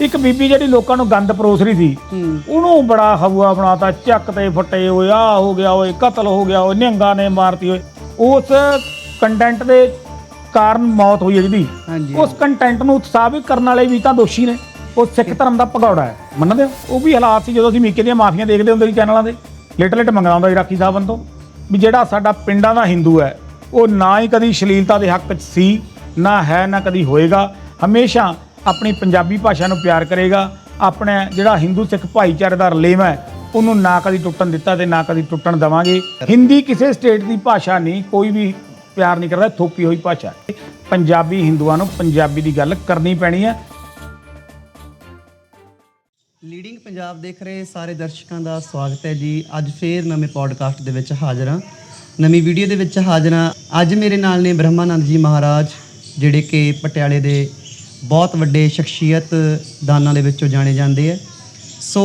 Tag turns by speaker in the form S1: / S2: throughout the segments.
S1: ਇੱਕ ਬੀਬੀ ਜਿਹੜੀ ਲੋਕਾਂ ਨੂੰ ਗੰਦ ਪਰੋਸ ਰਹੀ ਸੀ ਉਹਨੂੰ ਬੜਾ ਹਵਾ ਬਣਾਤਾ ਚੱਕ ਤੇ ਫੱਟੇ ਓਏ ਆ ਹੋ ਗਿਆ ਓਏ ਕਤਲ ਹੋ ਗਿਆ ਓਏ ਨਿਹੰਗਾ ਨੇ ਮਾਰਤੀ ਓਏ ਉਸ ਕੰਟੈਂਟ ਦੇ ਕਾਰਨ ਮੌਤ ਹੋਈ ਹੈ ਜਿਹਦੀ। ਉਸ ਕੰਟੈਂਟ ਨੂੰ ਉਤਸ਼ਾਹਿਤ ਕਰਨ ਵਾਲੇ ਵੀ ਤਾਂ ਦੋਸ਼ੀ ਨੇ। ਉਹ ਸਿੱਖ ਧਰਮ ਦਾ ਭਗੌੜਾ ਹੈ। ਮੰਨਦੇ ਹੋ? ਉਹ ਵੀ ਹਾਲਾਤ ਸੀ ਜਦੋਂ ਅਸੀਂ ਮੀਕੇ ਦੀਆਂ ਮਾਫੀਆਂ ਦੇਖਦੇ ਹੁੰਦੇ ਸੀ ਚੈਨਲਾਂ ਤੇ। ਲਿਟ ਲਿਟ ਮੰਗਦਾ ਹੁੰਦਾ ਸੀ ਰਾਖੀ ਸਾਹਿਬਾਂ ਤੋਂ ਵੀ ਜਿਹੜਾ ਸਾਡਾ ਪਿੰਡਾਂ ਦਾ ਹਿੰਦੂ ਹੈ ਉਹ ਨਾ ਹੀ ਕਦੀ ਸ਼ਲੀਲਤਾ ਦੇ ਹੱਕ 'ਚ ਸੀ ਨਾ ਹੈ ਨਾ ਕਦੀ ਹੋਏਗਾ। ਹਮੇਸ਼ਾ ਆਪਣੀ ਪੰਜਾਬੀ ਭਾਸ਼ਾ ਨੂੰ ਪਿਆਰ ਕਰੇਗਾ, ਆਪਣਾ ਜਿਹੜਾ ਹਿੰਦੂ ਸਿੱਖ ਭਾਈਚਾਰੇ ਦਾ ਰਲੇਵਾ ਹੈ, ਉਹਨੂੰ ਨਾ ਕਦੀ ਟੁੱਟਣ ਦਿੱਤਾ ਤੇ ਨਾ ਕਦੀ ਟੁੱਟਣ ਦੇਵਾਂਗੇ। ਹਿੰਦੀ ਕਿਸੇ ਸਟੇਟ ਦੀ ਭਾਸ਼ਾ ਨਹੀਂ, ਕੋਈ ਵੀ ਪਿਆਰ ਨਹੀਂ ਕਰਦਾ, ਥੋਪੀ ਹੋਈ ਭਾਸ਼ਾ ਪੰਜਾਬੀ ਹਿੰਦੂਆਂ ਨੂੰ ਪੰਜਾਬੀ ਦੀ ਗੱਲ ਕਰਨੀ ਪੈਣੀ ਹੈ।
S2: ਲੀਡਿੰਗ ਪੰਜਾਬ ਦੇਖ ਰਹੇ ਸਾਰੇ ਦਰਸ਼ਕਾਂ ਦਾ ਸਵਾਗਤ ਹੈ ਜੀ। ਅੱਜ ਫੇਰ ਨਵੇਂ ਪੋਡਕਾਸਟ ਦੇ ਵਿੱਚ ਹਾਜ਼ਰ ਹਾਂ। ਨਵੀਂ ਵੀਡੀਓ ਦੇ ਵਿੱਚ ਹਾਜ਼ਰ ਹਾਂ। ਅੱਜ ਮੇਰੇ ਨਾਲ ਨੇ ਬ੍ਰਹਮਾਨੰਦ ਜੀ ਮਹਾਰਾਜ, ਜਿਹੜੇ ਕਿ ਪਟਿਆਲੇ ਦੇ ਬਹੁਤ ਵੱਡੇ ਸ਼ਖਸੀਅਤ ਦਾਨਾਂ ਦੇ ਵਿੱਚੋਂ ਜਾਣੇ ਜਾਂਦੇ ਆ। ਸੋ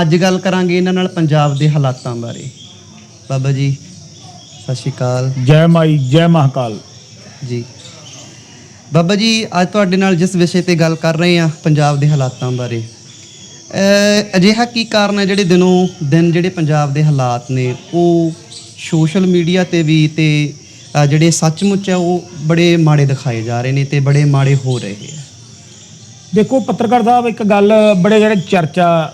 S2: ਅੱਜ ਗੱਲ ਕਰਾਂਗੇ ਇਹਨਾਂ ਨਾਲ ਪੰਜਾਬ ਦੇ ਹਾਲਾਤਾਂ ਬਾਰੇ। ਬਾਬਾ ਜੀ ਸਤਿ ਸ਼੍ਰੀ ਅਕਾਲ।
S1: ਜੈ ਮਾਈ ਜੈ ਮਹਾਕਾਲ।
S2: ਜੀ। ਬਾਬਾ ਜੀ ਅੱਜ ਤੁਹਾਡੇ ਨਾਲ ਜਿਸ ਵਿਸ਼ੇ ਤੇ ਗੱਲ ਕਰ ਰਹੇ ਹਾਂ ਪੰਜਾਬ ਦੇ ਹਾਲਾਤਾਂ ਬਾਰੇ। ਅਜਿਹਾ ਕੀ ਕਾਰਨ ਹੈ ਜਿਹੜੇ ਦਿਨੋਂ ਦਿਨ ਜਿਹੜੇ ਪੰਜਾਬ ਦੇ ਹਾਲਾਤ ਨੇ ਉਹ ਸੋਸ਼ਲ ਮੀਡੀਆ ਤੇ ਵੀ ਤੇ ਜਿਹੜੇ ਸੱਚਮੁੱਚ ਹੈ ਉਹ ਬੜੇ ਮਾੜੇ ਦਿਖਾਏ ਜਾ ਰਹੇ ਨੇ ਤੇ ਬੜੇ ਮਾੜੇ ਹੋ ਰਹੇ ਆ।
S1: ਦੇਖੋ ਪੱਤਰਕਾਰ ਸਾਹਿਬ ਇੱਕ ਗੱਲ ਬੜੇ ਜਿਹੜੇ ਚਰਚਾ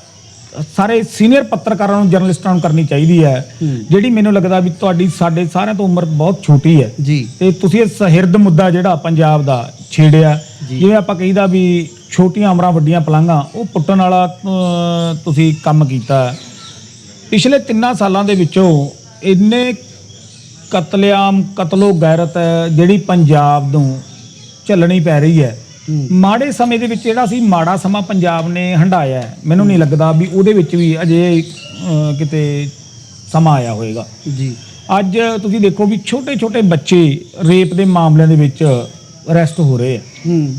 S1: ਸਾਰੇ ਸੀਨੀਅਰ ਪੱਤਰਕਾਰਾਂ ਨੂੰ ਜਰਨਲਿਸਟਾਂ ਨੂੰ ਕਰਨੀ ਚਾਹੀਦੀ ਹੈ। ਜਿਹੜੀ ਮੈਨੂੰ ਲੱਗਦਾ ਵੀ ਤੁਹਾਡੀ ਸਾਡੇ ਸਾਰਿਆਂ ਤੋਂ ਉਮਰ ਬਹੁਤ ਛੋਟੀ ਹੈ।
S2: ਜੀ।
S1: ਤੇ ਤੁਸੀਂ ਇਹ ਸਹਿਰਦ ਮੁੱਦਾ ਜਿਹੜਾ ਪੰਜਾਬ ਦਾ ਛੇੜਿਆ। ਜਿਵੇਂ ਆਪਾਂ ਕਹੀਦਾ ਵੀ ਛੋਟੀਆਂ ਉਮਰਾਂ ਵੱਡੀਆਂ ਪਲਾਂਘਾਂ ਉਹ ਪੁੱਟਣ ਵਾਲਾ ਤੁਸੀਂ ਕੰਮ ਕੀਤਾ। ਪਿਛਲੇ ਤਿੰਨਾਂ ਸਾਲਾਂ ਦੇ ਵਿੱਚੋਂ ਇੰਨੇ ਕਤਲੇਆਮ ਕਤਲੋ ਗੈਰਤ ਜਿਹੜੀ ਪੰਜਾਬ ਨੂੰ ਝੱਲਣੀ ਪੈ ਰਹੀ ਹੂੰ। ਮਾੜੇ ਸਮੇਂ ਦੇ ਵਿੱਚ ਜਿਹੜਾ ਸੀ ਮਾੜਾ ਸਮਾਂ ਪੰਜਾਬ ਨੇ ਹੰਡਾਇਆ ਮੈਨੂੰ ਨਹੀਂ ਲੱਗਦਾ ਵੀ ਉਹਦੇ ਵਿੱਚ ਵੀ ਅਜੇ ਕਿਤੇ ਸਮਾਂ ਆਇਆ ਹੋਵੇਗਾ।
S2: ਜੀ।
S1: ਅੱਜ ਤੁਸੀਂ ਦੇਖੋ ਵੀ ਛੋਟੇ ਛੋਟੇ ਬੱਚੇ ਰੇਪ ਦੇ ਮਾਮਲਿਆਂ ਦੇ ਵਿੱਚ ਅਰੈਸਟ ਹੋ ਰਹੇ ਆ।
S2: ਹੂੰ।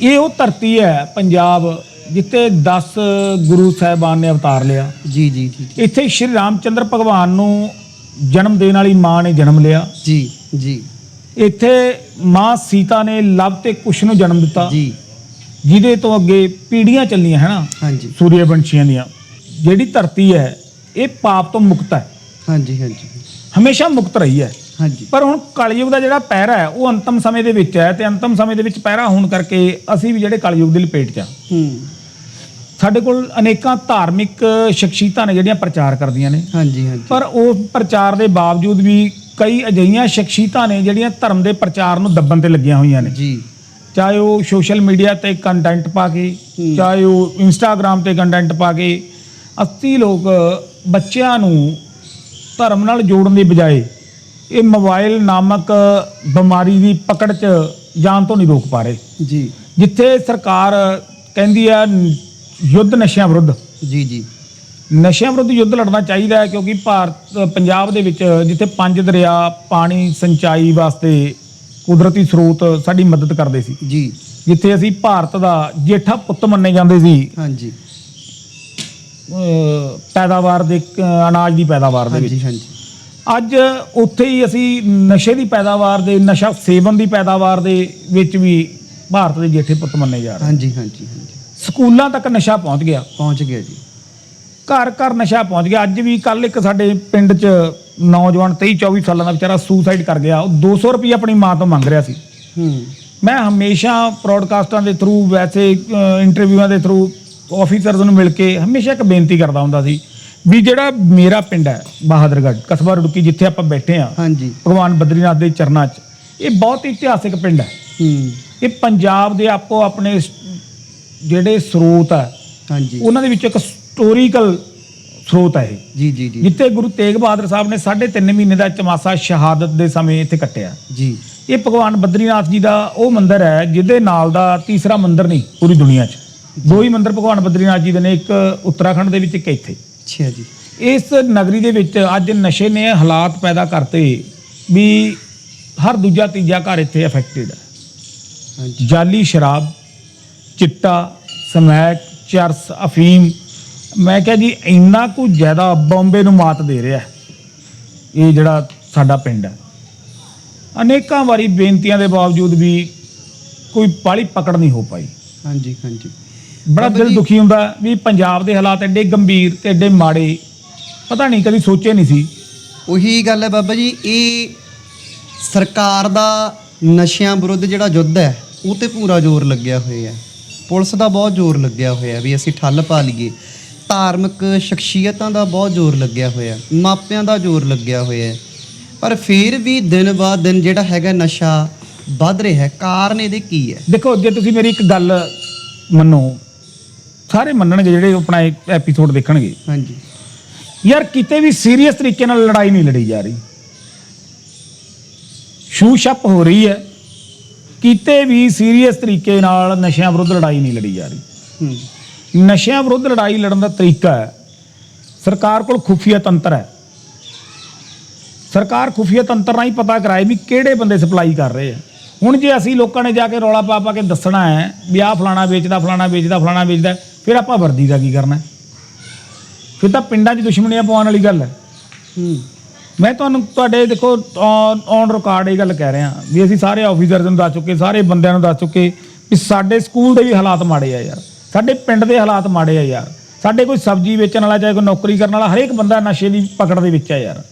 S1: ਇਹ ਉਹ ਧਰਤੀ ਹੈ ਪੰਜਾਬ ਜਿੱਥੇ 10 ਗੁਰੂ ਸਾਹਿਬਾਨ ਨੇ ਅਵਤਾਰ ਲਿਆ।
S2: ਜੀ ਜੀ ਜੀ।
S1: ਇੱਥੇ ਸ਼੍ਰੀ ਰਾਮਚੰਦਰ ਭਗਵਾਨ ਨੂੰ ਜਨਮ ਦੇਣ ਵਾਲੀ ਮਾਂ ਨੇ ਜਨਮ ਲਿਆ।
S2: ਜੀ ਜੀ।
S1: ਇੱਥੇ ਮਾਂ ਸੀਤਾ ਨੇ ਲਵ ਤੇ ਕੁਸ਼ ਨੂੰ ਜਨਮ ਦਿੱਤਾ।
S2: ਜੀ।
S1: ਜਿਹਦੇ ਤੋਂ ਅੱਗੇ ਪੀੜ੍ਹੀਆਂ ਚੱਲੀਆਂ ਹੈ ਨਾ?
S2: ਹਾਂਜੀ।
S1: ਸੂਰਯਵੰਸ਼ੀਆਂ ਦੀਆਂ। ਜਿਹੜੀ ਧਰਤੀ ਹੈ ਇਹ ਪਾਪ ਤੋਂ ਮੁਕਤ ਹੈ।
S2: ਹਾਂਜੀ ਹਾਂਜੀ।
S1: ਹਮੇਸ਼ਾ ਮੁਕਤ ਰਹੀ ਹੈ।
S2: ਹਾਂਜੀ।
S1: ਪਰ ਹੁਣ ਕਲਯੁਗ ਦਾ ਜਿਹੜਾ ਪਹਿਰਾ ਹੈ ਉਹ ਅੰਤਮ ਸਮੇਂ ਦੇ ਵਿੱਚ ਹੈ ਤੇ ਅੰਤਮ ਸਮੇਂ ਦੇ ਵਿੱਚ ਪਹਿਰਾ ਹੋਣ ਕਰਕੇ ਅਸੀਂ ਵੀ ਜਿਹੜੇ ਕਲਯੁਗ ਦੀ ਲਪੇਟ 'ਚ ਆ
S2: ਹੂੰ।
S1: ਸਾਡੇ ਕੋਲ ਅਨੇਕਾਂ ਧਾਰਮਿਕ ਸ਼ਖਸੀਅਤਾਂ ਨੇ ਜਿਹੜੀਆਂ ਪ੍ਰਚਾਰ ਕਰਦੀਆਂ ਨੇ।
S2: ਹਾਂਜੀ ਹਾਂਜੀ।
S1: ਪਰ ਉਸ ਪ੍ਰਚਾਰ ਦੇ ਬਾਵਜੂਦ ਵੀ ਕਈ ਅਜਿਹੀਆਂ ਸ਼ਖਸੀਅਤਾਂ ਨੇ ਜਿਹੜੀਆਂ ਧਰਮ ਦੇ ਪ੍ਰਚਾਰ ਨੂੰ ਦੱਬਣ ਤੇ ਲੱਗੀਆਂ ਹੋਈਆਂ ਨੇ।
S2: ਜੀ।
S1: ਚਾਹੇ ਉਹ ਸੋਸ਼ਲ ਮੀਡੀਆ ਤੇ ਕੰਟੈਂਟ ਪਾ ਕੇ। ਚਾਹੇ ਉਹ ਇੰਸਟਾਗ੍ਰam ਤੇ ਕੰਟੈਂਟ ਪਾ ਕੇ 80 ਲੋਕ ਬੱਚਿਆਂ ਨੂੰ ਧਰਮ ਨਾਲ ਜੋੜਨ ਦੀ ਬਜਾਏ ਇਹ ਮੋਬਾਈਲ ਨਾਮਕ ਬਿਮਾਰੀ ਦੀ ਪਕੜ 'ਚ ਜਾਣ ਤੋਂ ਨਹੀਂ ਰੋਕ ਪਾ ਰਹੇ।
S2: ਜੀ।
S1: ਜਿੱਥੇ ਸਰਕਾਰ ਕਹਿੰਦੀ ਆ ਯੁੱਧ ਨਸ਼ਿਆਂ ਵਿਰੁੱਧ।
S2: ਜੀ ਜੀ।
S1: ਨਸ਼ਿਆਂ ਵਿਰੁੱਧ ਯੁੱਧ ਲੜਨਾ ਚਾਹੀਦਾ ਹੈ ਕਿਉਂਕਿ ਭਾਰਤ ਪੰਜਾਬ ਦੇ ਵਿੱਚ ਜਿੱਥੇ ਪੰਜ ਦਰਿਆ ਪਾਣੀ ਸਿੰਚਾਈ ਵਾਸਤੇ ਕੁਦਰਤੀ ਸਰੋਤ ਸਾਡੀ ਮਦਦ ਕਰਦੇ ਸੀ।
S2: ਜੀ।
S1: ਜਿੱਥੇ ਅਸੀਂ ਭਾਰਤ ਦਾ ਜੇਠਾ ਪੁੱਤ ਮੰਨੇ ਜਾਂਦੇ ਸੀ।
S2: ਹਾਂਜੀ।
S1: ਪੈਦਾਵਾਰ ਦੇ ਅਨਾਜ ਦੀ ਪੈਦਾਵਾਰ ਦੇ ਵਿੱਚ।
S2: ਹਾਂਜੀ ਹਾਂਜੀ।
S1: ਅੱਜ ਉੱਥੇ ਹੀ ਅਸੀਂ ਨਸ਼ੇ ਦੀ ਪੈਦਾਵਾਰ ਦੇ ਨਸ਼ਾ ਸੇਵਨ ਦੀ ਪੈਦਾਵਾਰ ਦੇ ਵਿੱਚ ਵੀ ਭਾਰਤ ਦੇ ਜੇਠੇ ਪੁੱਤ ਮੰਨੇ ਜਾ ਰਹੇ।
S2: ਹਾਂਜੀ ਹਾਂਜੀ ਹਾਂਜੀ।
S1: ਸਕੂਲਾਂ ਤੱਕ ਨਸ਼ਾ ਪਹੁੰਚ ਗਿਆ।
S2: ਪਹੁੰਚ ਗਿਆ ਜੀ।
S1: ਘਰ ਘਰ ਨਸ਼ਾ ਪਹੁੰਚ ਗਿਆ। ਅੱਜ ਵੀ ਕੱਲ ਇੱਕ ਸਾਡੇ ਪਿੰਡ 'ਚ ਨੌਜਵਾਨ 23 24 ਸਾਲਾਂ ਦਾ ਵਿਚਾਰਾ ਸੁਸਾਈਡ ਕਰ ਗਿਆ। ਉਹ 200 ਰੁਪਏ ਆਪਣੀ ਮਾਂ ਤੋਂ ਮੰਗ ਰਿਹਾ ਸੀ। ਮੈਂ ਹਮੇਸ਼ਾ ਪ੍ਰੋਡਕਾਸਟਾਂ ਦੇ ਥਰੂ ਵੈਸੇ ਇੰਟਰਵਿਊਆਂ ਦੇ ਥਰੂ ਆਫੀਸਰਸ ਨੂੰ ਮਿਲ ਕੇ ਹਮੇਸ਼ਾ ਇੱਕ ਬੇਨਤੀ ਕਰਦਾ ਹੁੰਦਾ ਸੀ ਵੀ ਜਿਹੜਾ ਮੇਰਾ ਪਿੰਡ ਹੈ ਬਹਾਦਰਗੜ੍ਹ ਕਸਬਾ ਰੁੜਕੀ ਜਿੱਥੇ ਆਪਾਂ ਬੈਠੇ ਆ
S2: ਹਾਂਜੀ।
S1: ਭਗਵਾਨ ਬਦਰੀਨਾਥ ਦੇ ਚਰਨਾਂ 'ਚ ਇਹ ਬਹੁਤ ਇਤਿਹਾਸਿਕ ਪਿੰਡ ਹੈ। ਇਹ ਪੰਜਾਬ ਦੇ ਆਪੋ ਆਪਣੇ ਜਿਹੜੇ ਸਰੋਤ ਹੈ
S2: ਹਾਂਜੀ।
S1: ਉਹਨਾਂ ਦੇ ਵਿੱਚ ਇੱਕ ਹਿਸਟੋਰੀਕਲ ਸਰੋਤ ਹੈ
S2: ਜੀ ਜੀ ਜੀ।
S1: ਜਿੱਥੇ ਗੁਰੂ ਤੇਗ ਬਹਾਦਰ ਸਾਹਿਬ ਨੇ 3.5 ਮਹੀਨੇ ਦਾ ਚਮਾਸਾ ਸ਼ਹਾਦਤ ਦੇ ਸਮੇਂ ਇੱਥੇ ਕੱਟਿਆ।
S2: ਜੀ।
S1: ਇਹ ਭਗਵਾਨ ਬਦਰੀਨਾਥ ਜੀ ਦਾ ਉਹ ਮੰਦਿਰ ਹੈ ਜਿਹਦੇ ਨਾਲ ਦਾ ਤੀਸਰਾ ਮੰਦਿਰ ਨਹੀਂ ਪੂਰੀ ਦੁਨੀਆ 'ਚ। ਦੋ ਹੀ ਮੰਦਿਰ ਭਗਵਾਨ ਬਦਰੀਨਾਥ ਜੀ ਦੇ ਨੇ ਇੱਕ ਉੱਤਰਾਖੰਡ ਦੇ ਵਿੱਚ ਇੱਕ ਇੱਥੇ।
S2: ਅੱਛਾ ਜੀ।
S1: ਇਸ ਨਗਰੀ ਦੇ ਵਿੱਚ ਅੱਜ ਨਸ਼ੇ ਨੇ ਹਾਲਾਤ ਪੈਦਾ ਕਰਤੇ ਵੀ ਹਰ ਦੂਜਾ ਤੀਜਾ ਘਰ ਇੱਥੇ ਅਫੈਕਟਡ ਹੈ। ਜਾਲੀ ਸ਼ਰਾਬ ਚਿੱਟਾ ਸਮੈਕ ਚਰਸ ਅਫੀਮ ਮੈਂ ਕਿਹਾ ਜੀ ਇੰਨਾ ਕੁ ਜ਼ਿਆਦਾ ਬੰਬੇ ਨੂੰ ਮਾਤ ਦੇ ਰਿਹਾ ਇਹ ਜਿਹੜਾ ਸਾਡਾ ਪਿੰਡ ਹੈ। ਅਨੇਕਾਂ ਵਾਰੀ ਬੇਨਤੀਆਂ ਦੇ ਬਾਵਜੂਦ ਵੀ ਕੋਈ ਪਾਲੀ ਪਕੜ ਨਹੀਂ ਹੋ ਪਾਈ।
S2: ਹਾਂਜੀ ਹਾਂਜੀ।
S1: ਬੜਾ ਦਿਲ ਦੁਖੀ ਹੁੰਦਾ ਵੀ ਪੰਜਾਬ ਦੇ ਹਾਲਾਤ ਐਡੇ ਗੰਭੀਰ ਤੇ ਐਡੇ ਮਾੜੇ ਪਤਾ ਨਹੀਂ ਕਦੀ ਸੋਚੇ ਨਹੀਂ ਸੀ।
S2: ਉਹੀ ਗੱਲ ਹੈ ਬਾਬਾ ਜੀ ਇਹ ਸਰਕਾਰ ਦਾ ਨਸ਼ਿਆਂ ਵਿਰੁੱਧ ਜਿਹੜਾ ਯੁੱਧ ਹੈ ਉਹ ਤੇ ਪੂਰਾ ਜ਼ੋਰ ਲੱਗਿਆ ਹੋਇਆ ਹੈ। ਪੁਲਿਸ ਦਾ ਬਹੁਤ ਜ਼ੋਰ ਲੱਗਿਆ ਹੋਇਆ ਵੀ ਅਸੀਂ ਠੱਲ ਪਾ ਲਈਏ। ਧਾਰਮਿਕ ਸ਼ਖਸੀਅਤਾਂ ਦਾ ਬਹੁਤ ਜ਼ੋਰ ਲੱਗਿਆ ਹੋਇਆ ਮਾਪਿਆਂ ਦਾ ਜ਼ੋਰ ਲੱਗਿਆ ਹੋਇਆ ਪਰ ਫਿਰ ਵੀ ਦਿਨ ਬਾਅਦ ਦਿਨ ਜਿਹੜਾ ਹੈਗਾ ਨਸ਼ਾ ਵੱਧ ਰਿਹਾ ਹੈ। ਕਾਰਨ ਇਹਦੇ ਕੀ ਹੈ?
S1: ਦੇਖੋ ਜੇ ਤੁਸੀਂ ਮੇਰੀ ਇੱਕ ਗੱਲ ਮੰਨੋ। ਸਾਰੇ ਮੰਨਣਗੇ ਜਿਹੜੇ ਆਪਣਾ ਐਪੀਸੋਡ ਦੇਖਣਗੇ।
S2: ਹਾਂਜੀ।
S1: ਯਾਰ ਕਿਤੇ ਵੀ ਸੀਰੀਅਸ ਤਰੀਕੇ ਨਾਲ ਲੜਾਈ ਨਹੀਂ ਲੜੀ ਜਾ ਰਹੀ। ਸ਼ੂ ਛੱਪ ਹੋ ਰਹੀ ਹੈ। ਕਿਤੇ ਵੀ ਸੀਰੀਅਸ ਤਰੀਕੇ ਨਾਲ ਨਸ਼ਿਆਂ ਵਿਰੁੱਧ ਲੜਾਈ ਨਹੀਂ ਲੜੀ ਜਾ ਰਹੀ।
S2: ਹੂੰ।
S1: ਨਸ਼ਿਆਂ ਵਿਰੁੱਧ ਲੜਾਈ ਲੜਨ ਦਾ ਤਰੀਕਾ ਹੈ। ਸਰਕਾਰ ਕੋਲ ਖੁਫੀਆ ਤੰਤਰ ਹੈ। ਸਰਕਾਰ ਖੁਫੀਆ ਤੰਤਰ ਨਾਲ ਹੀ ਪਤਾ ਕਰਾਏ ਵੀ ਕਿਹੜੇ ਬੰਦੇ ਸਪਲਾਈ ਕਰ ਰਹੇ ਆ। ਹੁਣ ਜੇ ਅਸੀਂ ਲੋਕਾਂ ਨੇ ਜਾ ਕੇ ਰੌਲਾ ਪਾ ਪਾ ਕੇ ਦੱਸਣਾ ਹੈ ਵੀ ਆਹ ਫਲਾਣਾ ਵੇਚਦਾ ਫਲਾਣਾ ਵੇਚਦਾ ਫਲਾਣਾ ਵੇਚਦਾ ਫਿਰ ਆਪਾਂ ਵਰਦੀ ਦਾ ਕੀ ਕਰਨਾ? ਫਿਰ ਤਾਂ ਪਿੰਡਾਂ 'ਚ ਦੁਸ਼ਮਣੀਆਂ ਪਵਾਉਣ ਵਾਲੀ ਗੱਲ ਹੈ।
S2: ਹੂੰ।
S1: ਮੈਂ ਤੁਹਾਨੂੰ ਤੁਹਾਡੇ ਦੇਖੋ ਔਨ ਰਿਕਾਰਡ ਇਹ ਗੱਲ ਕਹਿ ਰਿਹਾ ਵੀ ਅਸੀਂ ਸਾਰੇ ਆਫੀਸਰਸ ਨੂੰ ਦੱਸ ਚੁੱਕੇ ਸਾਰੇ ਬੰਦਿਆਂ ਨੂੰ ਦੱਸ ਚੁੱਕੇ ਵੀ ਸਾਡੇ ਸਕੂਲ ਦੇ ਵੀ ਹਾਲਾਤ ਮਾੜੇ ਆ ਯਾਰ। ਸਾਡੇ ਪਿੰਡ ਦੇ ਹਾਲਾਤ ਮਾੜੇ ਆ ਯਾਰ। ਸਾਡੇ ਕੋਈ ਸਬਜ਼ੀ ਵੇਚਣ ਵਾਲਾ ਚਾਹੇ ਕੋਈ ਨੌਕਰੀ ਕਰਨ ਵਾਲਾ ਹਰੇਕ ਬੰਦਾ ਨਸ਼ੇ ਦੀ ਪਕੜ ਦੇ ਵਿੱਚ ਆ ਯਾਰ।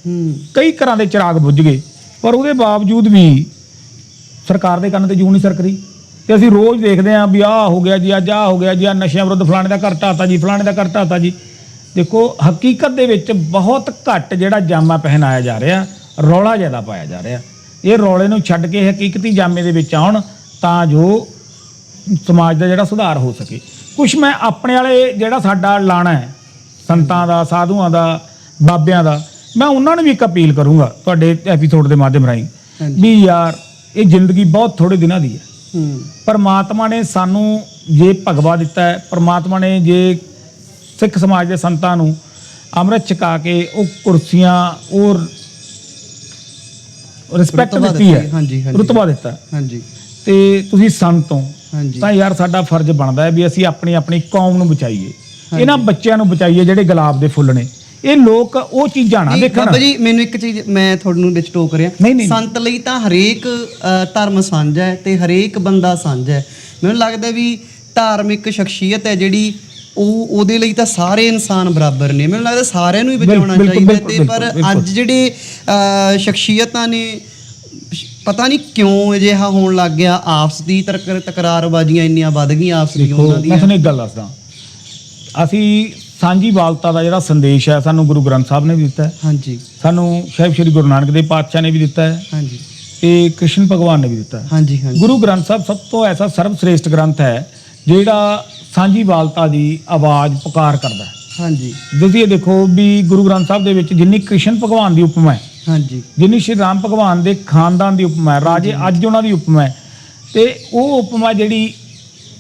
S1: ਕਈ ਘਰਾਂ ਦੇ ਚਿਰਾਗ ਬੁੱਝ ਗਏ ਪਰ ਉਹਦੇ ਬਾਵਜੂਦ ਵੀ ਸਰਕਾਰ ਦੇ ਕੰਨ ਤੇ ਜੂੰ ਨਹੀਂ ਸਰਕਦੀ। ਤੇ ਅਸੀਂ ਰੋਜ਼ ਦੇਖਦੇ ਆਂ ਵੀ ਆਹ ਹੋ ਗਿਆ ਜੀ ਅੱਜ ਆਹ ਹੋ ਗਿਆ ਜੀ ਆ ਨਸ਼ਿਆਂ ਵਿਰੁੱਧ ਫਲਾਣੇ ਦਾ ਘਰ ਢਾਤਾ ਜੀ ਫਲਾਣੇ ਦਾ ਘਰ ਢਾਤਾ ਜੀ। ਦੇਖੋ ਹਕੀਕਤ ਦੇ ਵਿੱਚ ਬਹੁਤ ਘੱਟ ਜਿਹੜਾ ਜਾਮਾ ਪਹਿਨਾਇਆ ਜਾ ਰਿਹਾ ਰੌਲਾ ਜ਼ਿਆਦਾ ਪਾਇਆ ਜਾ ਰਿਹਾ। ਇਹ ਰੌਲੇ ਨੂੰ ਛੱਡ ਕੇ ਹਕੀਕਤੀ ਜਾਮੇ ਦੇ ਵਿੱਚ ਆਉਣ ਤਾਂ ਜੋ ਸਮਾਜ ਦਾ ਜਿਹੜਾ ਸੁਧਾਰ ਹੋ ਸਕੇ। ਕੁਝ ਮੈਂ ਆਪਣੇ ਵਾਲੇ ਜਿਹੜਾ ਸਾਡਾ ਲਾਣਾ ਹੈ ਸੰਤਾਂ ਦਾ ਸਾਧੂਆਂ ਦਾ ਬਾਬਿਆਂ ਦਾ ਮੈਂ ਉਹਨਾਂ ਨੂੰ ਵੀ ਇੱਕ ਅਪੀਲ ਕਰੂੰਗਾ ਤੁਹਾਡੇ ਐਪੀਸੋਡ ਦੇ ਮਾਧਿਅਮ ਰਾਹੀਂ। ਵੀ ਯਾਰ ਇਹ ਜ਼ਿੰਦਗੀ ਬਹੁਤ ਥੋੜੇ ਦਿਨਾਂ ਦੀ ਹੈ ਪਰਮਾਤਮਾ ਨੇ ਸਾਨੂੰ ਜੇ ਭਗਵਾ ਦਿੱਤਾ ਹੈ ਪਰਮਾਤਮਾ ਨੇ ਜੇ ਸਿੱਖ ਸਮਾਜ ਦੇ ਸੰਤਾਂ ਨੂੰ ਅੰਮ੍ਰਿਤ ਛਕਾ ਕੇ ਉਹ ਕੁਰਸੀਆਂ ਉਹ ਰਿਸਪੈਕਟ ਦਿੱਤੀ ਹੈ
S2: ਦਿੱਤੀ, ਹਾਂਜੀ, ਹਾਂਜੀ।
S1: ਰੁਤਬਾ ਦਿੱਤਾ।
S2: ਹਾਂਜੀ
S1: ਤੇ ਤੁਸੀਂ ਸੰਤ ਹੋ
S2: ਹਾਂਜੀ।
S1: ਤਾਂ ਯਾਰ ਸਾਡਾ ਫਰਜ਼ ਬਣਦਾ ਹੈ ਵੀ ਅਸੀਂ ਆਪਣੀ ਆਪਣੀ ਕੌਮ ਨੂੰ ਬਚਾਈਏ। ਇਹਨਾਂ ਬੱਚਿਆਂ ਨੂੰ ਬਚਾਈਏ ਜਿਹੜੇ ਗੁਲਾਬ ਦੇ ਫੁੱਲ ਨੇ। ਇਹ ਲੋਕ ਉਹ ਚੀਜ਼ਾਂ ਨਾ ਦੇਖਣ।
S2: ਬਾਬਾ ਜੀ ਮੈਨੂੰ ਇੱਕ ਚੀਜ਼ ਮੈਂ ਤੁਹਾਨੂੰ ਵਿੱਚ ਟੋਕ ਰਿਹਾ। ਸੰਤ ਲਈ ਤਾਂ ਹਰੇਕ ਧਰਮ ਸਾਂਝਾ ਹੈ ਤੇ ਹਰੇਕ ਬੰਦਾ ਸਾਂਝਾ ਹੈ। ਮੈਨੂੰ ਲੱਗਦਾ ਵੀ ਧਾਰਮਿਕ ਸ਼ਖਸੀਅਤ ਹੈ ਜਿਹੜੀ ਉਹ ਉਹਦੇ ਲਈ ਤਾਂ ਸਾਰੇ ਇਨਸਾਨ ਬਰਾਬਰ ਨੇ। ਮੈਨੂੰ ਲੱਗਦਾ ਸਾਰਿਆਂ ਨੂੰ ਹੀ ਬਚਾਉਣਾ ਚਾਹੀਦਾ ਤੇ ਪਰ ਅੱਜ ਜਿਹੜੇ ਸ਼ਖਸੀਅਤਾਂ ਨੇ ਪਤਾ ਨਹੀਂ ਕਿਉਂ ਅਜਿਹਾ ਹੋਣ ਲੱਗ ਗਿਆ ਆਪਸ ਦੀ ਤਕਰ- ਤਕਰਾਰਬਾਜ਼ੀਆਂ ਇੰਨੀਆਂ ਵੱਧ ਗਈਆਂ ਆਪਸ ਦੀਆਂ ਉਹਨਾਂ
S1: ਮੈਂ
S2: ਦੀਆਂ
S1: ਤੁਹਾਨੂੰ ਇੱਕ ਗੱਲ ਦੱਸਦਾ। ਅਸੀਂ ਸਾਂਝੀ ਵਾਲਤਾ ਦਾ ਜਿਹੜਾ ਸੰਦੇਸ਼ ਹੈ ਸਾਨੂੰ ਗੁਰੂ ਗ੍ਰੰਥ ਸਾਹਿਬ ਨੇ ਵੀ ਦਿੱਤਾ ਹੈ।
S2: ਹਾਂਜੀ।
S1: ਸਾਨੂੰ ਸਾਹਿਬ ਸ੍ਰੀ ਗੁਰੂ ਨਾਨਕ ਦੇਵ ਪਾਤਸ਼ਾਹ ਨੇ ਵੀ ਦਿੱਤਾ ਹੈ।
S2: ਹਾਂਜੀ।
S1: ਤੇ ਕ੍ਰਿਸ਼ਨ ਭਗਵਾਨ ਨੇ ਵੀ ਦਿੱਤਾ ਹੈ।
S2: ਹਾਂਜੀ ਹਾਂਜੀ।
S1: ਗੁਰੂ ਗ੍ਰੰਥ ਸਾਹਿਬ ਸਭ ਤੋਂ ਐਸਾ ਸਰਵ ਸ੍ਰੇਸ਼ਟ ਗ੍ਰੰਥ ਹੈ ਜਿਹੜਾ ਸਾਂਝੀ ਵਾਲਤਾ ਦੀ ਆਵਾਜ਼ ਪੁਕਾਰ ਕਰਦਾ ਹੈ।
S2: ਹਾਂਜੀ।
S1: ਤੁਸੀਂ ਇਹ ਦੇਖੋ ਵੀ ਗੁਰੂ ਗ੍ਰੰਥ ਸਾਹਿਬ ਦੇ ਵਿੱਚ ਜਿੰਨੀ ਕ੍ਰਿਸ਼ਨ ਭਗਵਾਨ ਦੀ ਉਪਮਾ ਹੈ
S2: ਹਾਂਜੀ।
S1: ਜਿੰਨੀ ਸ਼੍ਰੀ ਰਾਮ ਭਗਵਾਨ ਦੇ ਖਾਨਦਾਨ ਦੀ ਉਪਮਾ ਹੈ ਰਾਜੇ ਅੱਜ ਉਹਨਾਂ ਦੀ ਉਪਮਾ ਹੈ। ਤੇ ਉਹ ਉਪਮਾ ਜਿਹੜੀ